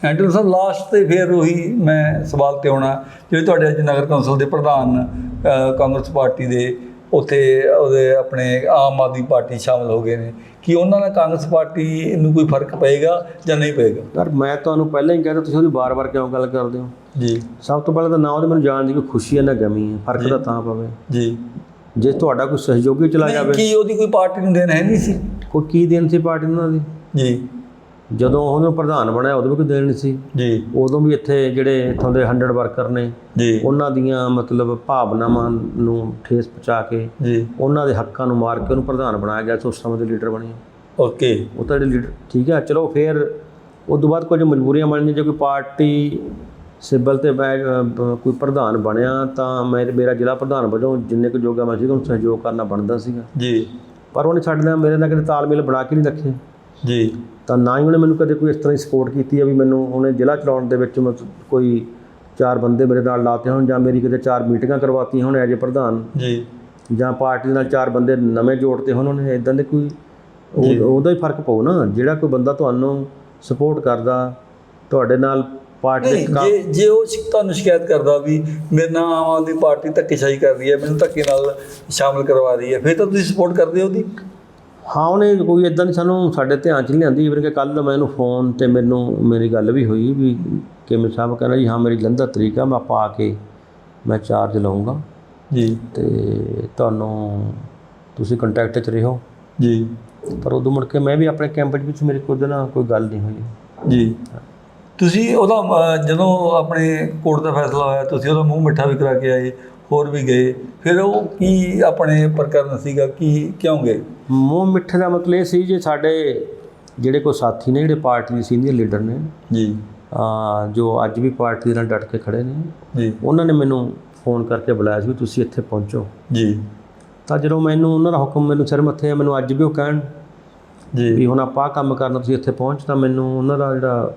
ਐਂਟਰ ਸਾਹਿਬ ਲਾਸਟ ਤੇ ਫਿਰ ਉਹੀ ਮੈਂ ਸਵਾਲ ਤੇ ਆਉਣਾ। ਜਿਹੜੇ ਤੁਹਾਡੇ ਅੱਜ ਨਗਰ ਕੌਂਸਲ ਦੇ ਪ੍ਰਧਾਨ ਕਾਂਗਰਸ ਪਾਰਟੀ ਦੇ ਉੱਥੇ ਉਹਦੇ ਆਪਣੇ ਆਮ ਆਦਮੀ ਪਾਰਟੀ ਸ਼ਾਮਲ ਹੋ ਗਏ ਨੇ। ਕੀ ਉਹਨਾਂ ਨਾਲ ਕਾਂਗਰਸ ਪਾਰਟੀ ਨੂੰ ਕੋਈ ਫ਼ਰਕ ਪਏਗਾ ਜਾਂ ਨਹੀਂ ਪਏਗਾ? ਪਰ ਮੈਂ ਤੁਹਾਨੂੰ ਪਹਿਲਾਂ ਹੀ ਕਹਿੰਦਾ ਤੁਸੀਂ ਉਹਦੀ ਬਾਰ-ਬਾਰ ਕਿਉਂ ਗੱਲ ਕਰਦੇ ਹੋ? ਜੀ। ਸਭ ਤੋਂ ਪਹਿਲਾਂ ਤਾਂ ਨਾ ਉਹਦੇ ਮੈਨੂੰ ਜਾਣ ਦੀ ਕੋਈ ਖੁਸ਼ੀ ਹੈ ਨਾ ਗਮੀ ਹੈ ਫ਼ਰਕ ਤਾਂ ਤਾਂ ਪਵੇ। ਜੀ। ਜੇ ਤੁਹਾਡਾ ਕੋਈ ਸਹਿਯੋਗੀ ਚਲਾ ਜਾਵੇ। ਕੀ ਉਹਦੀ ਕੋਈ ਪਾਰਟੀ ਨੂੰ ਦੇਣ ਹੈ ਨਹੀਂ ਸੀ? ਕੋਈ ਕੀ ਦੇਣ ਸੀ ਪਾਰਟੀ ਨੂੰ ਉਹਨਾਂ ਦੀ? ਜੀ। ਜਦੋਂ ਉਹਨੂੰ ਪ੍ਰਧਾਨ ਬਣਾਇਆ ਉਦੋਂ ਵੀ ਕੋਈ ਦੇਣ ਨਹੀਂ ਸੀ। ਜੀ। ਉਦੋਂ ਵੀ ਇੱਥੇ ਜਿਹੜੇ ਇੱਥੋਂ ਦੇ 100 ਵਰਕਰ ਨੇ ਜੀ। ਉਹਨਾਂ ਦੀਆਂ ਮਤਲਬ ਭਾਵਨਾਵਾਂ ਨੂੰ ਠੇਸ ਪਹੁੰਚਾ ਕੇ ਜੀ। ਉਹਨਾਂ ਦੇ ਹੱਕਾਂ ਨੂੰ ਮਾਰ ਕੇ ਉਹਨੂੰ ਪ੍ਰਧਾਨ ਬਣਾਇਆ ਗਿਆ ਸੀ ਉਸ ਸਮੇਂ ਦੇ ਲੀਡਰ ਬਣੇ। ਓਕੇ। ਉਹ ਤਾਂ ਜਿਹੜੇ ਲੀਡਰ ਠੀਕ ਹੈ ਚਲੋ ਫਿਰ ਉਸ ਤੋਂ ਬਾਅਦ ਕੁਝ ਮਜਬੂਰੀਆਂ ਬਣੀਆਂ ਜੇ ਕੋਈ ਪਾਰਟੀ ਸਿਬਲ ਤੇ ਮੈਂ ਕੋਈ ਪ੍ਰਧਾਨ ਬਣਿਆ ਤਾਂ ਮੈਂ ਮੇਰਾ ਜ਼ਿਲ੍ਹਾ ਪ੍ਰਧਾਨ ਵਜੋਂ ਜਿੰਨੇ ਕੁ ਜੋਗਾ ਮੈਂ ਸੀਗਾ ਉਹਨੂੰ ਸਹਿਯੋਗ ਕਰਨਾ ਬਣਦਾ ਸੀਗਾ। ਜੀ। ਪਰ ਉਹਨੇ ਸਾਡੇ ਨਾਲ ਮੇਰੇ ਨਾਲ ਕਦੇ ਤਾਲਮੇਲ ਬਣਾ ਕੇ ਨਹੀਂ ਰੱਖੇ ਜੀ। ਤਾਂ ਨਾ ਹੀ ਉਹਨੇ ਮੈਨੂੰ ਕਦੇ ਕੋਈ ਇਸ ਤਰ੍ਹਾਂ ਦੀ ਸਪੋਰਟ ਕੀਤੀ ਹੈ ਵੀ ਮੈਨੂੰ ਉਹਨੇ ਜ਼ਿਲ੍ਹਾ ਚਲਾਉਣ ਦੇ ਵਿੱਚ ਕੋਈ ਚਾਰ ਬੰਦੇ ਮੇਰੇ ਨਾਲ ਲਾਤੇ ਹੋਣ ਜਾਂ ਮੇਰੀ ਕਿਤੇ ਚਾਰ ਮੀਟਿੰਗਾਂ ਕਰਵਾਤੀਆਂ ਹੋਣ ਐਜ ਪ੍ਰਧਾਨ। ਜੀ। ਜਾਂ ਪਾਰਟੀ ਨਾਲ ਚਾਰ ਬੰਦੇ ਨਵੇਂ ਜੋੜਤੇ ਹੋਣ ਉਹਨੇ ਇਦਾਂ ਦੇ ਕੋਈ ਉਹ- ਉਹਦਾ ਹੀ ਫ਼ਰਕ ਪਊ ਨਾ। ਜਿਹੜਾ ਕੋਈ ਬੰਦਾ ਤੁਹਾਨੂੰ ਸਪੋਰਟ ਕਰਦਾ ਤੁਹਾਡੇ ਨਾਲ ਪਾਰਟੀ ਦੇ ਨਹੀਂ ਕੰਮ ਜੇ ਜੇ ਉਹ ਤੁਹਾਨੂੰ ਸ਼ਿਕਾਇਤ ਕਰਦਾ ਵੀ ਮੇਰੇ ਨਾਲ ਆਮ ਆਦਮੀ ਪਾਰਟੀ ਧੱਕੇਸ਼ਾਹੀ ਕਰ ਰਹੀ ਹੈ ਮੈਨੂੰ ਧੱਕੇ ਨਾਲ ਸ਼ਾਮਲ ਕਰਵਾ ਰਹੀ ਹੈ ਫਿਰ ਤਾਂ ਤੁਸੀਂ ਸਪੋਰਟ ਕਰਦੇ ਹੋ ਉਹਦੀ? ਹਾਂ ਉਹਨੇ ਕੋਈ ਇਦਾਂ ਦੀ ਸਾਨੂੰ ਸਾਡੇ ਧਿਆਨ ਚ ਨਹੀਂ ਲਿਆਂਦੀ ਇਵਨ ਕਿ ਕੱਲ ਮੈਂ ਇਹਨੂੰ ਫੋਨ ਤੇ ਮੈਨੂੰ ਮੇਰੀ ਗੱਲ ਵੀ ਹੋਈ ਵੀ ਕਿਵੇਂ ਸਾਹਿਬ ਕਹਿੰਦਾ ਜੀ ਹਾਂ ਮੇਰੀ ਜਲੰਧਰ ਤਰੀਕਾ ਮੈਂ ਪਾ ਕੇ ਮੈਂ ਚਾਰਜ ਲਵਾਂਗਾ ਜੀ। ਤੇ ਤੁਹਾਨੂੰ ਤੁਸੀਂ ਕੰਟੈਕਟ 'ਚ ਰਹੋ। ਜੀ। ਪਰ ਉਦੋਂ ਮੁੜ ਕੇ ਮੈਂ ਵੀ ਆਪਣੇ ਕੈਂਪ ਵਿੱਚ ਮੇਰੇ ਕੋਲ ਨਾਲ ਕੋਈ ਗੱਲ ਨਹੀਂ ਹੋਈ। ਜੀ। ਤੁਸੀਂ ਉਹਦਾ ਜਦੋਂ ਆਪਣੇ ਕੋਰਟ ਦਾ ਫੈਸਲਾ ਹੋਇਆ ਤੁਸੀਂ ਉਹਦਾ ਮੂੰਹ ਮਿੱਠਾ ਵੀ ਕਰਾ ਕੇ ਆਏ ਹੋਰ ਵੀ ਗਏ। ਫਿਰ ਉਹ ਕੀ ਆਪਣੇ ਪ੍ਰਕਰਨ ਸੀਗਾ? ਕੀ ਕਿਉਂ ਗਏ? ਮੂੰਹ ਮਿੱਠੇ ਦਾ ਮਤਲਬ ਇਹ ਸੀ ਜੇ ਸਾਡੇ ਜਿਹੜੇ ਕੋਈ ਸਾਥੀ ਨੇ ਜਿਹੜੇ ਪਾਰਟੀ ਦੇ ਸੀਨੀਅਰ ਲੀਡਰ ਨੇ ਜੀ। ਆ ਜੋ ਅੱਜ ਵੀ ਪਾਰਟੀ ਨਾਲ ਡਟ ਕੇ ਖੜੇ ਨੇ ਜੀ। ਉਹਨਾਂ ਨੇ ਮੈਨੂੰ ਫੋਨ ਕਰਕੇ ਬੁਲਾਇਆ ਸੀ ਵੀ ਤੁਸੀਂ ਇੱਥੇ ਪਹੁੰਚੋ। ਜੀ। ਤਾਂ ਜਦੋਂ ਮੈਨੂੰ ਉਹਨਾਂ ਦਾ ਹੁਕਮ ਮੈਨੂੰ ਸਿਰ ਮੱਥੇ ਆ ਮੈਨੂੰ ਅੱਜ ਵੀ ਉਹ ਕਹਿਣ ਵੀ ਜੀ ਹੁਣ ਆਪਾਂ ਕੰਮ ਕਰਨਾ ਤੁਸੀਂ ਇੱਥੇ ਪਹੁੰਚ ਤਾਂ ਮੈਨੂੰ ਉਹਨਾਂ ਦਾ ਜਿਹੜਾ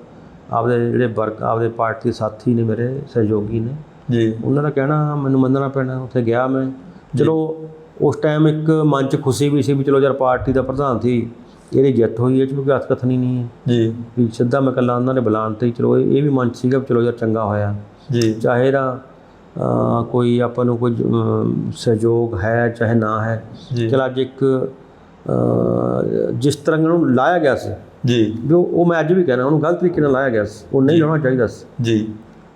ਆਪਦੇ ਜਿਹੜੇ ਵਰਕ ਆਪਦੇ ਪਾਰਟੀ ਦੇ ਸਾਥੀ ਨੇ ਮੇਰੇ ਸਹਿਯੋਗੀ ਨੇ ਜੀ। ਉਹਨਾਂ ਦਾ ਕਹਿਣਾ ਮੈਨੂੰ ਮੰਨਣਾ ਪੈਣਾ ਉੱਥੇ ਗਿਆ ਮੈਂ। ਚਲੋ ਉਸ ਟਾਈਮ ਇੱਕ ਮਨ 'ਚ ਖੁਸ਼ੀ ਵੀ ਸੀ ਵੀ ਚਲੋ ਯਾਰ ਪਾਰਟੀ ਦਾ ਪ੍ਰਧਾਨ ਸੀ ਇਹਦੀ ਜਿੱਤ ਹੋਈ ਹੈ ਕਿਉਂਕਿ ਹੱਥ ਕਥਨੀ ਨਹੀਂ ਹੈ। ਜੀ। ਵੀ ਸਿੱਧਾ ਮੈਂ ਕੱਲਾ ਉਹਨਾਂ ਨੇ ਬੁਲਾਉਣ ਤੇ ਚਲੋ ਇਹ ਇਹ ਵੀ ਮਨ 'ਚ ਸੀਗਾ ਚਲੋ ਯਾਰ ਚੰਗਾ ਹੋਇਆ। ਜੀ। ਚਾਹੇ ਦਾ ਕੋਈ ਆਪਾਂ ਨੂੰ ਕੋਈ ਸਹਿਯੋਗ ਹੈ ਚਾਹੇ ਨਾ ਹੈ। ਚਲ ਅੱਜ ਇੱਕ ਜਿਸ ਤਰ੍ਹਾਂ ਨੂੰ ਲਾਇਆ ਗਿਆ ਸੀ। ਜੀ। ਵੀ ਉਹ ਉਹ ਮੈਂ ਅੱਜ ਵੀ ਕਹਿਣਾ ਉਹਨੂੰ ਗਲਤ ਤਰੀਕੇ ਨਾਲ ਲਾਇਆ ਗਿਆ ਸੀ। ਉਹ ਨਹੀਂ ਲਾਉਣਾ ਚਾਹੀਦਾ ਸੀ। ਜੀ।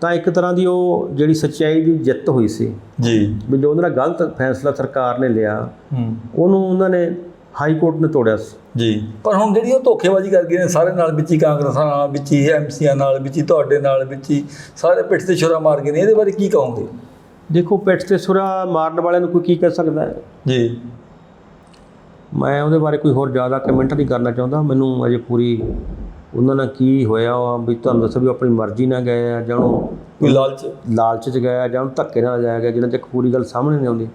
ਤਾਂ ਇੱਕ ਤਰ੍ਹਾਂ ਦੀ ਉਹ ਜਿਹੜੀ ਸੱਚਾਈ ਦੀ ਜਿੱਤ ਹੋਈ ਸੀ। ਜੀ। ਵੀ ਜੋ ਉਹਨਾਂ ਦਾ ਗਲਤ ਫੈਸਲਾ ਸਰਕਾਰ ਨੇ ਲਿਆ ਹੂੰ। ਉਹਨੂੰ ਉਹਨਾਂ ਨੇ ਹਾਈ ਕੋਰਟ ਨੇ ਤੋੜਿਆ ਸੀ। ਜੀ। ਪਰ ਹੁਣ ਜਿਹੜੀ ਉਹ ਧੋਖੇਬਾਜ਼ੀ ਕਰ ਗਏ ਨੇ ਸਾਰੇ ਨਾਲ ਵਿੱਚ ਹੀ ਕਾਂਗਰਸਾਂ ਨਾਲ ਵਿੱਚ ਹੀ ਐਮਸੀਆਂ ਨਾਲ ਵਿੱਚ ਹੀ ਤੁਹਾਡੇ ਨਾਲ ਵਿੱਚ ਹੀ ਸਾਰੇ ਪਿੱਠ ਤੇ ਛੁਰਾ ਮਾਰ ਗਏ ਨੇ ਇਹਦੇ ਬਾਰੇ ਕੀ ਕਹੋਗੇ? ਦੇਖੋ ਪਿੱਠ ਤੇ ਸੁਰਾ ਮਾਰਨ ਵਾਲਿਆਂ ਨੂੰ ਕੋਈ ਕੀ ਕਹਿ ਸਕਦਾ ਹੈ? ਜੀ। ਮੈਂ ਉਹਦੇ ਬਾਰੇ ਕੋਈ ਹੋਰ ਜ਼ਿਆਦਾ ਕਮੈਂਟ ਨਹੀਂ ਕਰਨਾ ਚਾਹੁੰਦਾ। ਮੈਨੂੰ ਅਜੇ ਪੂਰੀ ਉਹਨਾਂ ਨਾਲ ਕੀ ਹੋਇਆ ਵਾ ਵੀ ਤੁਹਾਨੂੰ ਦੱਸੋ ਵੀ ਆਪਣੀ ਮਰਜ਼ੀ ਨਾਲ ਗਏ ਆ ਜਾਂ ਉਹਨੂੰ ਕੋਈ ਲਾਲਚ? ਲਾਲਚ 'ਚ ਗਿਆ ਜਾਂ ਉਹਨੂੰ ਧੱਕੇ ਨਾਲ ਜਾਇਆ ਗਿਆ ਜਿੰਨਾ ਤੱਕ ਪੂਰੀ ਗੱਲ ਸਾਹਮਣੇ ਨਹੀਂ ਆਉਂਦੀ।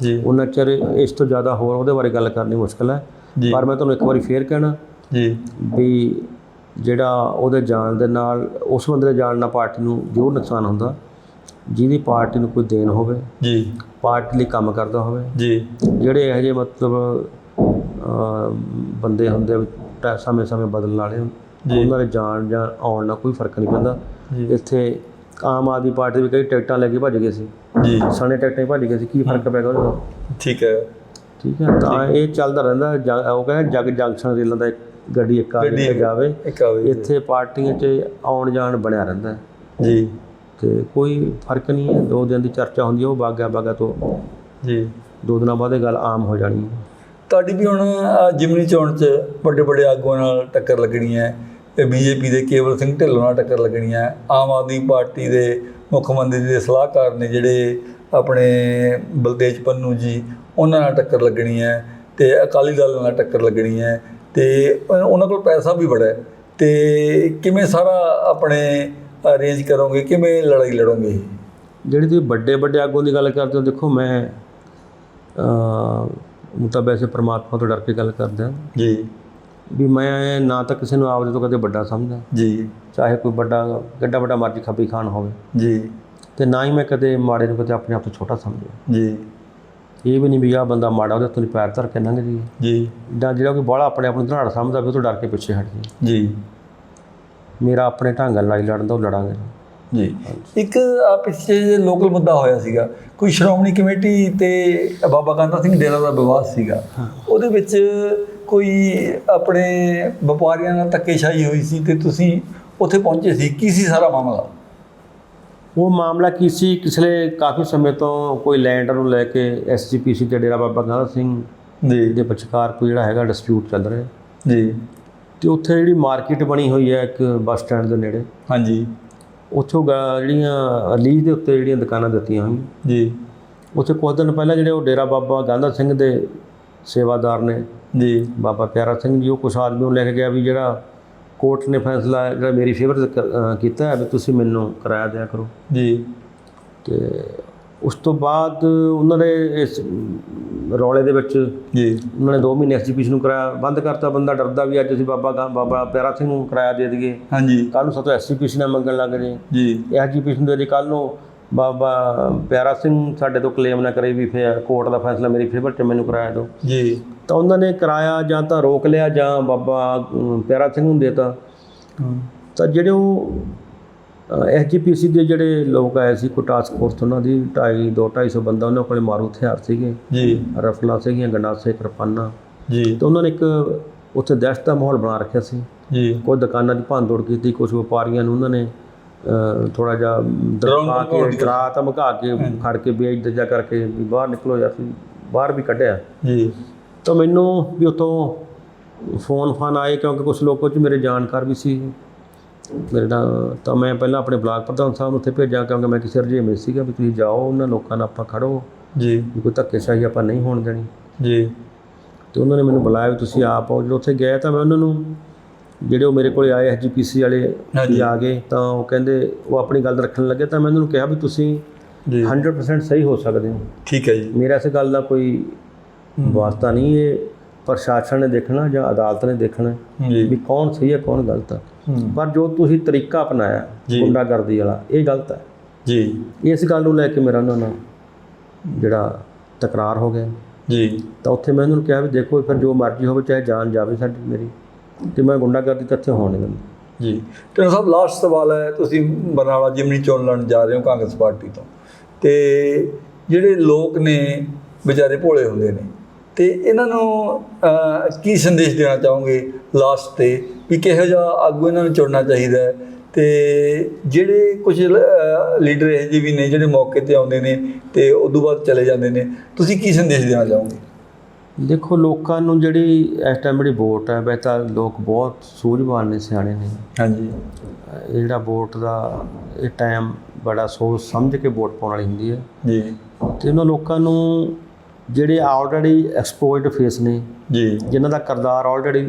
ਜੀ। ਉਹਨਾਂ ਚਿਰ ਇਸ ਤੋਂ ਜ਼ਿਆਦਾ ਹੋਰ ਉਹਦੇ ਬਾਰੇ ਗੱਲ ਕਰਨੀ ਮੁਸ਼ਕਲ ਹੈ। ਪਰ ਮੈਂ ਤੁਹਾਨੂੰ ਇੱਕ ਵਾਰੀ ਫੇਰ ਕਹਿਣਾ ਜੀ। ਵੀ ਜਿਹੜਾ ਉਹਦੇ ਜਾਣ ਦੇ ਨਾਲ ਉਸ ਬੰਦੇ ਦੇ ਜਾਣ ਨਾਲ ਪਾਰਟੀ ਨੂੰ ਜ਼ਰੂਰ ਨੁਕਸਾਨ ਹੁੰਦਾ। ਜਿਹਦੀ ਪਾਰਟੀ ਨੂੰ ਕੋਈ ਦੇਣ ਹੋਵੇ ਜੀ। ਪਾਰਟੀ ਲਈ ਕੰਮ ਕਰਦਾ ਹੋਵੇ। ਜੀ। ਜਿਹੜੇ ਇਹੋ ਜਿਹੇ ਮਤਲਬ ਬੰਦੇ ਹੁੰਦੇ ਸਮੇਂ-ਸਮੇਂ ਬਦਲਣ ਵਾਲੇ। ਉਹਨਾਂ ਦੇ ਜਾਣ ਜਾਂ ਆਉਣ ਨਾਲ ਕੋਈ ਫ਼ਰਕ ਨਹੀਂ ਪੈਂਦਾ। ਇੱਥੇ ਆਮ ਆਦਮੀ ਪਾਰਟੀ ਵੀ ਕਈ ਟਿਕਟਾਂ ਲੈ ਕੇ ਭੱਜ ਗਏ ਸੀ। ਜੀ। ਸਣੇ ਟਿਕਟਾਂ ਹੀ ਭੱਜ ਗਏ ਸੀ। ਕੀ ਫ਼ਰਕ ਪੈ ਗਿਆ ਉਹਦਾ ਠੀਕ ਹੈ। ਠੀਕ ਹੈ ਤਾਂ ਇਹ ਚੱਲਦਾ ਰਹਿੰਦਾ। ਉਹ ਕਹਿੰਦੇ ਜਗ ਜੰਕਸ਼ਨ ਰੇਲਾਂ ਦਾ ਇੱਕ ਗੱਡੀ ਇੱਕ ਆ ਗੱਡੀ ਕੇ ਜਾਵੇ। ਆਵੇ ਇੱਥੇ ਪਾਰਟੀਆਂ 'ਚ ਆਉਣ ਜਾਣ ਬਣਿਆ ਰਹਿੰਦਾ। ਜੀ। ਤੇ ਕੋਈ ਫ਼ਰਕ ਨਹੀਂ ਹੈ। ਦੋ ਦਿਨ ਦੀ ਚਰਚਾ ਹੁੰਦੀ ਹੈ ਉਹ ਬਾਗਾ ਬਾਗਾ ਤੋਂ ਜੀ। ਦੋ ਦਿਨਾਂ ਬਾਅਦ ਇਹ ਗੱਲ ਆਮ ਹੋ ਜਾਣੀ ਹੈ। ਤੁਹਾਡੀ ਵੀ ਹੁਣ ਜਿਮਨੀ ਚੋਣ 'ਚ ਵੱਡੇ ਵੱਡੇ ਆਗੂਆਂ ਨਾਲ ਟੱਕਰ ਲੱਗਣੀ ਹੈ। ਤੇ ਬੀਜੇਪੀ ਦੇ ਕੇਵਲ ਸਿੰਘ ਢਿੱਲੋਂ ਨਾਲ ਟੱਕਰ ਲੱਗਣੀ ਹੈ ਆਮ ਆਦਮੀ ਪਾਰਟੀ ਦੇ ਮੁੱਖ ਮੰਤਰੀ ਦੇ ਸਲਾਹਕਾਰ ਨੇ ਜਿਹੜੇ ਆਪਣੇ ਬਲਤੇਜ ਪੰਨੂ ਜੀ ਉਹਨਾਂ ਨਾਲ ਟੱਕਰ ਲੱਗਣੀ ਹੈ ਤੇ ਅਕਾਲੀ ਦਲ ਨਾਲ ਟੱਕਰ ਲੱਗਣੀ ਹੈ ਤੇ ਉਹ- ਉਹਨਾਂ ਕੋਲ ਪੈਸਾ ਵੀ ਬੜਾ ਹੈ। ਤੇ ਕਿਵੇਂ ਸਾਰਾ ਆਪਣੇ ਅਰੇਂਜ ਕਰੋਗੇ? ਕਿਵੇਂ ਲੜਾਈ ਲੜੋਗੇ? ਜਿਹੜੀ ਤੁਸੀਂ ਵੱਡੇ ਵੱਡੇ ਆਗੂਆਂ ਦੀ ਗੱਲ ਕਰਦੇ ਹੋ ਦੇਖੋ ਮੈਂ ਅ ਤਾਂ ਵੈਸੇ ਪ੍ਰਮਾਤਮਾ ਤੋਂ ਡਰ ਕੇ ਗੱਲ ਕਰਦਾ। ਜੀ। ਵੀ ਮੈਂ ਨਾ ਤਾਂ ਕਿਸੇ ਨੂੰ ਆਪਦੇ ਤੋਂ ਕਦੇ ਵੱਡਾ ਸਮਝਦਾ। ਜੀ। ਚਾਹੇ ਕੋਈ ਵੱਡਾ ਕਿੱਡਾ ਵੱਡਾ ਮਰਜ਼ੀ ਖੱਬੀ ਖਾਨ ਹੋਵੇ। ਜੀ। ਤੇ ਨਾ ਹੀ ਮੈਂ ਕਦੇ ਮਾੜੇ ਨੂੰ ਕਦੇ ਆਪਣੇ ਆਪ ਤੋਂ ਛੋਟਾ ਸਮਝਿਆ। ਜੀ। ਇਹ ਵੀ ਨਹੀਂ ਵੀ ਆਹ ਬੰਦਾ ਮਾੜਾ ਉਹਦੇ ਤੋਂ ਪੈਰ ਧਰ ਕੇ ਲੰਘ ਜੀ ਜੀ। ਜਾਂ ਜਿਹੜਾ ਕੋਈ ਬਾਹਲਾ ਆਪਣੇ ਆਪ ਨੂੰ ਧਨਾੜ ਸਮਝਦਾ ਵੀ ਉਹ ਤੋਂ ਡਰ ਕੇ ਪਿੱਛੇ ਹਟ ਜੀ ਜੀ। ਮੇਰਾ ਆਪਣੇ ਢੰਗ ਨਾਲ ਲੜਨ ਦਾ ਉਹ ਲੜਾਂਗੇ। ਜੀ। ਇੱਕ ਆ ਪਿੱਛੇ ਜੇ ਲੋਕਲ ਮੁੱਦਾ ਹੋਇਆ ਸੀਗਾ। ਕੋਈ ਸ਼੍ਰੋਮਣੀ ਕਮੇਟੀ ਤੇ ਬਾਬਾ ਕਾਂਤਾ ਸਿੰਘ ਡੇਰਾ ਦਾ ਵਿਵਾਦ ਸੀਗਾ। ਉਹਦੇ ਵਿੱਚ ਕੋਈ ਆਪਣੇ ਵਪਾਰੀਆਂ ਨਾਲ ਧੱਕੇਸ਼ਾਹੀ ਹੋਈ ਸੀ ਤੇ ਤੁਸੀਂ ਉੱਥੇ ਪਹੁੰਚੇ ਸੀ। ਕੀ ਸੀ ਸਾਰਾ ਮਾਮਲਾ? ਉਹ ਮਾਮਲਾ ਕੀ ਸੀ? ਪਿਛਲੇ ਕਾਫੀ ਸਮੇਂ ਤੋਂ ਕੋਈ ਲੈਂਡ ਨੂੰ ਲੈ ਕੇ ਐਸਜੀਪੀਸੀ ਤੇ ਡੇਰਾ ਬਾਬਾ ਗਾਂਧਾ ਸਿੰਘ ਜੀ। ਦੇ ਵਿਚਕਾਰ ਕੋਈ ਜਿਹੜਾ ਹੈਗਾ ਡਿਸਪਿਊਟ ਚੱਲ ਰਿਹਾ। ਜੀ। ਤੇ ਉੱਥੇ ਜਿਹੜੀ ਮਾਰਕੀਟ ਬਣੀ ਹੋਈ ਹੈ ਇੱਕ ਬੱਸ ਸਟੈਂਡ ਦੇ ਨੇੜੇ। ਹਾਂਜੀ। ਉੱਥੋਂ ਜਿਹੜੀਆਂ ਲੀਜ਼ ਦੇ ਉੱਤੇ ਜਿਹੜੀਆਂ ਦੁਕਾਨਾਂ ਦਿੱਤੀਆਂ ਹੋਈਆਂ ਜੀ। ਉੱਥੇ ਕੁਝ ਦਿਨ ਪਹਿਲਾਂ ਜਿਹੜੇ ਉਹ ਡੇਰਾ ਬਾਬਾ ਗਾਂਧਾ ਸਿੰਘ ਦੇ ਸੇਵਾਦਾਰ ਨੇ। ਜੀ। ਬਾਬਾ ਪਿਆਰਾ ਸਿੰਘ ਜੀ ਉਹ ਕੁਛ ਆਦਮੀ ਨੂੰ ਲੈ ਕੇ ਗਿਆ ਵੀ ਜਿਹੜਾ ਕੋਰਟ ਨੇ ਫੈਸਲਾ ਜਿਹੜਾ ਮੇਰੀ ਫੇਵਰ ਕੀਤਾ ਹੈ ਵੀ ਤੁਸੀਂ ਮੈਨੂੰ ਕਿਰਾਇਆ ਦਿਆ ਕਰੋ। ਜੀ। ਤੇ ਉਸ ਤੋਂ ਬਾਅਦ ਉਹਨਾਂ ਦੇ ਇਸ ਰੌਲੇ ਦੇ ਵਿੱਚ ਜੀ। ਉਹਨਾਂ ਨੇ 2 ਮਹੀਨੇ ਐਸਜੀਪੀਸੀ ਨੂੰ ਕਿਰਾਇਆ। ਬੰਦ ਕਰਤਾ ਬੰਦਾ ਡਰਦਾ ਵੀ ਅੱਜ ਅਸੀਂ ਬਾਬਾ ਗਾ- ਬਾਬਾ ਪਿਆਰਾ ਸਿੰਘ ਨੂੰ ਕਿਰਾਇਆ ਦੇ ਦਈਏ। ਹਾਂਜੀ। ਕੱਲ ਨੂੰ ਸਾਤੋਂ ਐਸਜੀਪੀਸੀ ਨਾਲ ਮੰਗਣ ਲੱਗ ਜੇ। ਜੀ। ਐਸਜੀਪੀਸੀ ਨੂੰ ਦੇ ਜੇ ਕੱਲ ਨੂੰ ਬਾਬਾ ਪਿਆਰਾ ਸਿੰਘ ਸਾਡੇ ਤੋਂ ਕਲੇਮ ਨਾ ਕਰੇ ਵੀ ਫਿਰ ਕੋਰਟ ਦਾ ਫੈਸਲਾ ਮੇਰੀ ਫੇਵਰ 'ਚ ਮੈਨੂੰ ਕਿਰਾਇਆ ਦਿਓ। ਜੀ। ਤਾਂ ਉਹਨਾਂ ਨੇ ਕਿਰਾਇਆ ਜਾਂ ਤਾਂ ਰੋਕ ਲਿਆ ਜਾਂ ਬਾਬਾ ਪਿਆਰਾ ਸਿੰਘ ਨੂੰ ਦੇਤਾ। ਤਾਂ ਜਿਹੜੇ ਉਹ ਐਸਜੀਪੀਸੀ ਦੇ ਜਿਹੜੇ ਲੋਕ ਆਏ ਸੀ ਕੋਈ ਟਾਸਕ ਫੋਰਸ ਉਹਨਾਂ ਦੀ 2.5 ਦੋ 250 ਬੰਦਾ ਉਹਨਾਂ ਕੋਲੇ ਮਾਰੂ ਹਥਿਆਰ ਸੀਗੇ। ਜੀ। ਰਫਲਾਂ ਸੀਗੀਆਂ ਗੰਡਾਸੇ ਕਿਰਪਾਨਾਂ ਜੀ। ਤੇ ਉਹਨਾਂ ਨੇ ਇੱਕ ਉੱਥੇ ਦਹਿਸ਼ਤ ਦਾ ਮਾਹੌਲ ਬਣਾ ਰੱਖਿਆ ਸੀ। ਜੀ। ਕੁਝ ਦੁਕਾਨਾਂ ਦੀ ਭੰਨਤੋੜ ਕੀਤੀ ਕੁਝ ਵਪਾਰੀਆਂ ਨੂੰ ਉਹਨਾਂ ਨੇ ਥੋੜਾ ਜਿਹਾ ਡਰਾ ਕੇ ਡਰਾ ਧਮਕਾ ਕੇ ਖੜ ਕੇ ਦਜਾ ਕਰਕੇ ਵੀ ਬਾਹਰ ਨਿਕਲੋ ਜਾਂ ਅਸੀਂ ਬਾਹਰ ਵੀ ਕੱਢਿਆ। ਜੀ। ਤਾਂ ਮੈਨੂੰ ਵੀ ਉਤੋਂ ਫੋਨ ਫਾਨ ਆਏ ਕਿਉਂਕਿ ਕੁਝ ਲੋਕੋ ਚ ਮੇਰੇ ਜਾਣਕਾਰ ਵੀ ਸੀ। ਮੇਰੇ ਨਾਲ ਤਾਂ ਮੈਂ ਪਹਿਲਾਂ ਆਪਣੇ ਬਲਾਕ ਪ੍ਰਧਾਨ ਸਾਹਿਬ ਨੂੰ ਉੱਥੇ ਭੇਜਿਆ ਕਿਉਂਕਿ ਮੈਂ ਕਿਸੇ ਰਜੇ ਵਿੱਚ ਸੀਗਾ ਵੀ ਤੁਸੀਂ ਜਾਓ ਉਹਨਾਂ ਲੋਕਾਂ ਨਾਲ ਆਪਾਂ ਖੜੋ। ਜੀ। ਵੀ ਕੋਈ ਧੱਕੇਸ਼ਾਹੀ ਆਪਾਂ ਨਹੀਂ ਹੋਣ ਦੇਣੀ। ਜੀ। ਤੇ ਉਹਨਾਂ ਨੇ ਮੈਨੂੰ ਬੁਲਾਇਆ ਵੀ ਤੁਸੀਂ ਆਪ ਆਓ। ਜਦੋਂ ਉੱਥੇ ਗਏ ਤਾਂ ਮੈਂ ਉਹਨਾਂ ਨੂੰ ਜਿਹੜੇ ਉਹ ਮੇਰੇ ਕੋਲੇ ਆਏ ਐਸਜੀਪੀਸੀ ਵਾਲੇ ਹਾਂਜੀ। ਵੀ ਆ ਗਏ ਤਾਂ ਉਹ ਕਹਿੰਦੇ ਉਹ ਆਪਣੀ ਗੱਲ ਰੱਖਣ ਲੱਗੇ ਤਾਂ ਮੈਂ ਉਹਨਾਂ ਨੂੰ ਕਿਹਾ ਵੀ ਤੁਸੀਂ ਜੀ। 100% ਸਹੀ ਹੋ ਸਕਦੇ ਹੋ। ਠੀਕ ਹੈ ਜੀ। ਮੇਰਾ ਇਸ ਗੱਲ ਦਾ ਕੋਈ ਵਾਸਤਾ ਨਹੀਂ ਇਹ ਪ੍ਰਸ਼ਾਸਨ ਨੇ ਦੇਖਣਾ ਜਾਂ ਅਦਾਲਤ ਨੇ ਦੇਖਣਾ ਜੀ। ਵੀ ਕੌਣ ਸਹੀ ਹੈ ਕੌਣ ਗਲਤ ਹੈ। ਪਰ ਜੋ ਤੁਸੀਂ ਤਰੀਕਾ ਅਪਣਾਇਆ ਜੀ। ਗੁੰਡਾਗਰਦੀ ਵਾਲਾ ਇਹ ਗਲਤ ਹੈ। ਜੀ। ਇਸ ਗੱਲ ਨੂੰ ਲੈ ਕੇ ਮੇਰਾ ਉਹਨਾਂ ਨਾਲ ਜਿਹੜਾ ਤਕਰਾਰ ਹੋ ਗਿਆ। ਜੀ। ਤਾਂ ਉੱਥੇ ਮੈਂ ਉਹਨਾਂ ਨੂੰ ਕਿਹਾ ਵੀ ਦੇਖੋ ਫਿਰ ਜੋ ਮਰਜ਼ੀ ਹੋਵੇ ਚਾਹੇ ਜਾਨ ਜਾਵੇ ਸਾਡੀ ਮੇਰੀ ਤੇ ਮੈਂ ਗੁੰਡਾਗਰਦੀ ਤਾਂ ਇੱਥੇ ਹੋਣ ਨਹੀਂ ਦਿੰਦਾ। ਜੀ। ਤੇ ਸਾਹਿਬ ਲਾਸਟ ਸਵਾਲ ਹੈ ਤੁਸੀਂ ਬਰਨਾਲਾ ਜਿਮਨੀ ਚੋਣ ਲੜਨ ਜਾ ਰਹੇ ਹੋ ਕਾਂਗਰਸ ਪਾਰਟੀ ਤੋਂ। ਤੇ ਜਿਹੜੇ ਲੋਕ ਨੇ ਵਿਚਾਰੇ ਭੋਲੇ ਹੁੰਦੇ ਨੇ ਤੇ ਇਹਨਾਂ ਨੂੰ ਕੀ ਸੰਦੇਸ਼ ਦੇਣਾ ਚਾਹੋਗੇ ਲਾਸਟ ਤੇ? ਵੀ ਕਿਹੋ ਜਿਹਾ ਆਗੂ ਇਹਨਾਂ ਨੂੰ ਚੁਣਨਾ ਚਾਹੀਦਾ ਹੈ ਤੇ ਜਿਹੜੇ ਕੁਝ ਲੀਡਰ ਇਹੋ ਜਿਹੇ ਵੀ ਨੇ ਜਿਹੜੇ ਮੌਕੇ ਤੇ ਆਉਂਦੇ ਨੇ ਤੇ ਉਦੋਂ ਬਾਅਦ ਚਲੇ ਜਾਂਦੇ ਨੇ ਤੁਸੀਂ ਕੀ ਸੰਦੇਸ਼ ਦੇਣਾ ਚਾਹੋਗੇ? ਦੇਖੋ ਲੋਕਾਂ ਨੂੰ ਜਿਹੜੀ ਇਸ ਟਾਈਮ ਜਿਹੜੀ ਵੋਟ ਹੈ ਵੈਸੇ ਤਾਂ ਲੋਕ ਬਹੁਤ ਸੂਝਵਾਨ ਨੇ ਸਿਆਣੇ ਨੇ। ਹਾਂਜੀ। ਇਹ ਜਿਹੜਾ ਵੋਟ ਦਾ ਇਹ ਟਾਈਮ ਬੜਾ ਸੋਚ ਸਮਝ ਕੇ ਵੋਟ ਪਾਉਣ ਵਾਲੀ ਹੁੰਦੀ ਹੈ। ਜੀ। ਤੇ ਉਹਨਾਂ ਲੋਕਾਂ ਨੂੰ ਜਿਹੜੇ ਆਲਰੇਡੀ ਐਕਸਪੋਜ਼ਡ ਫੇਸ ਨੇ ਜੀ। ਜਿਨ੍ਹਾਂ ਦਾ ਕਰਦਾਰ ਆਲਰੇਡੀ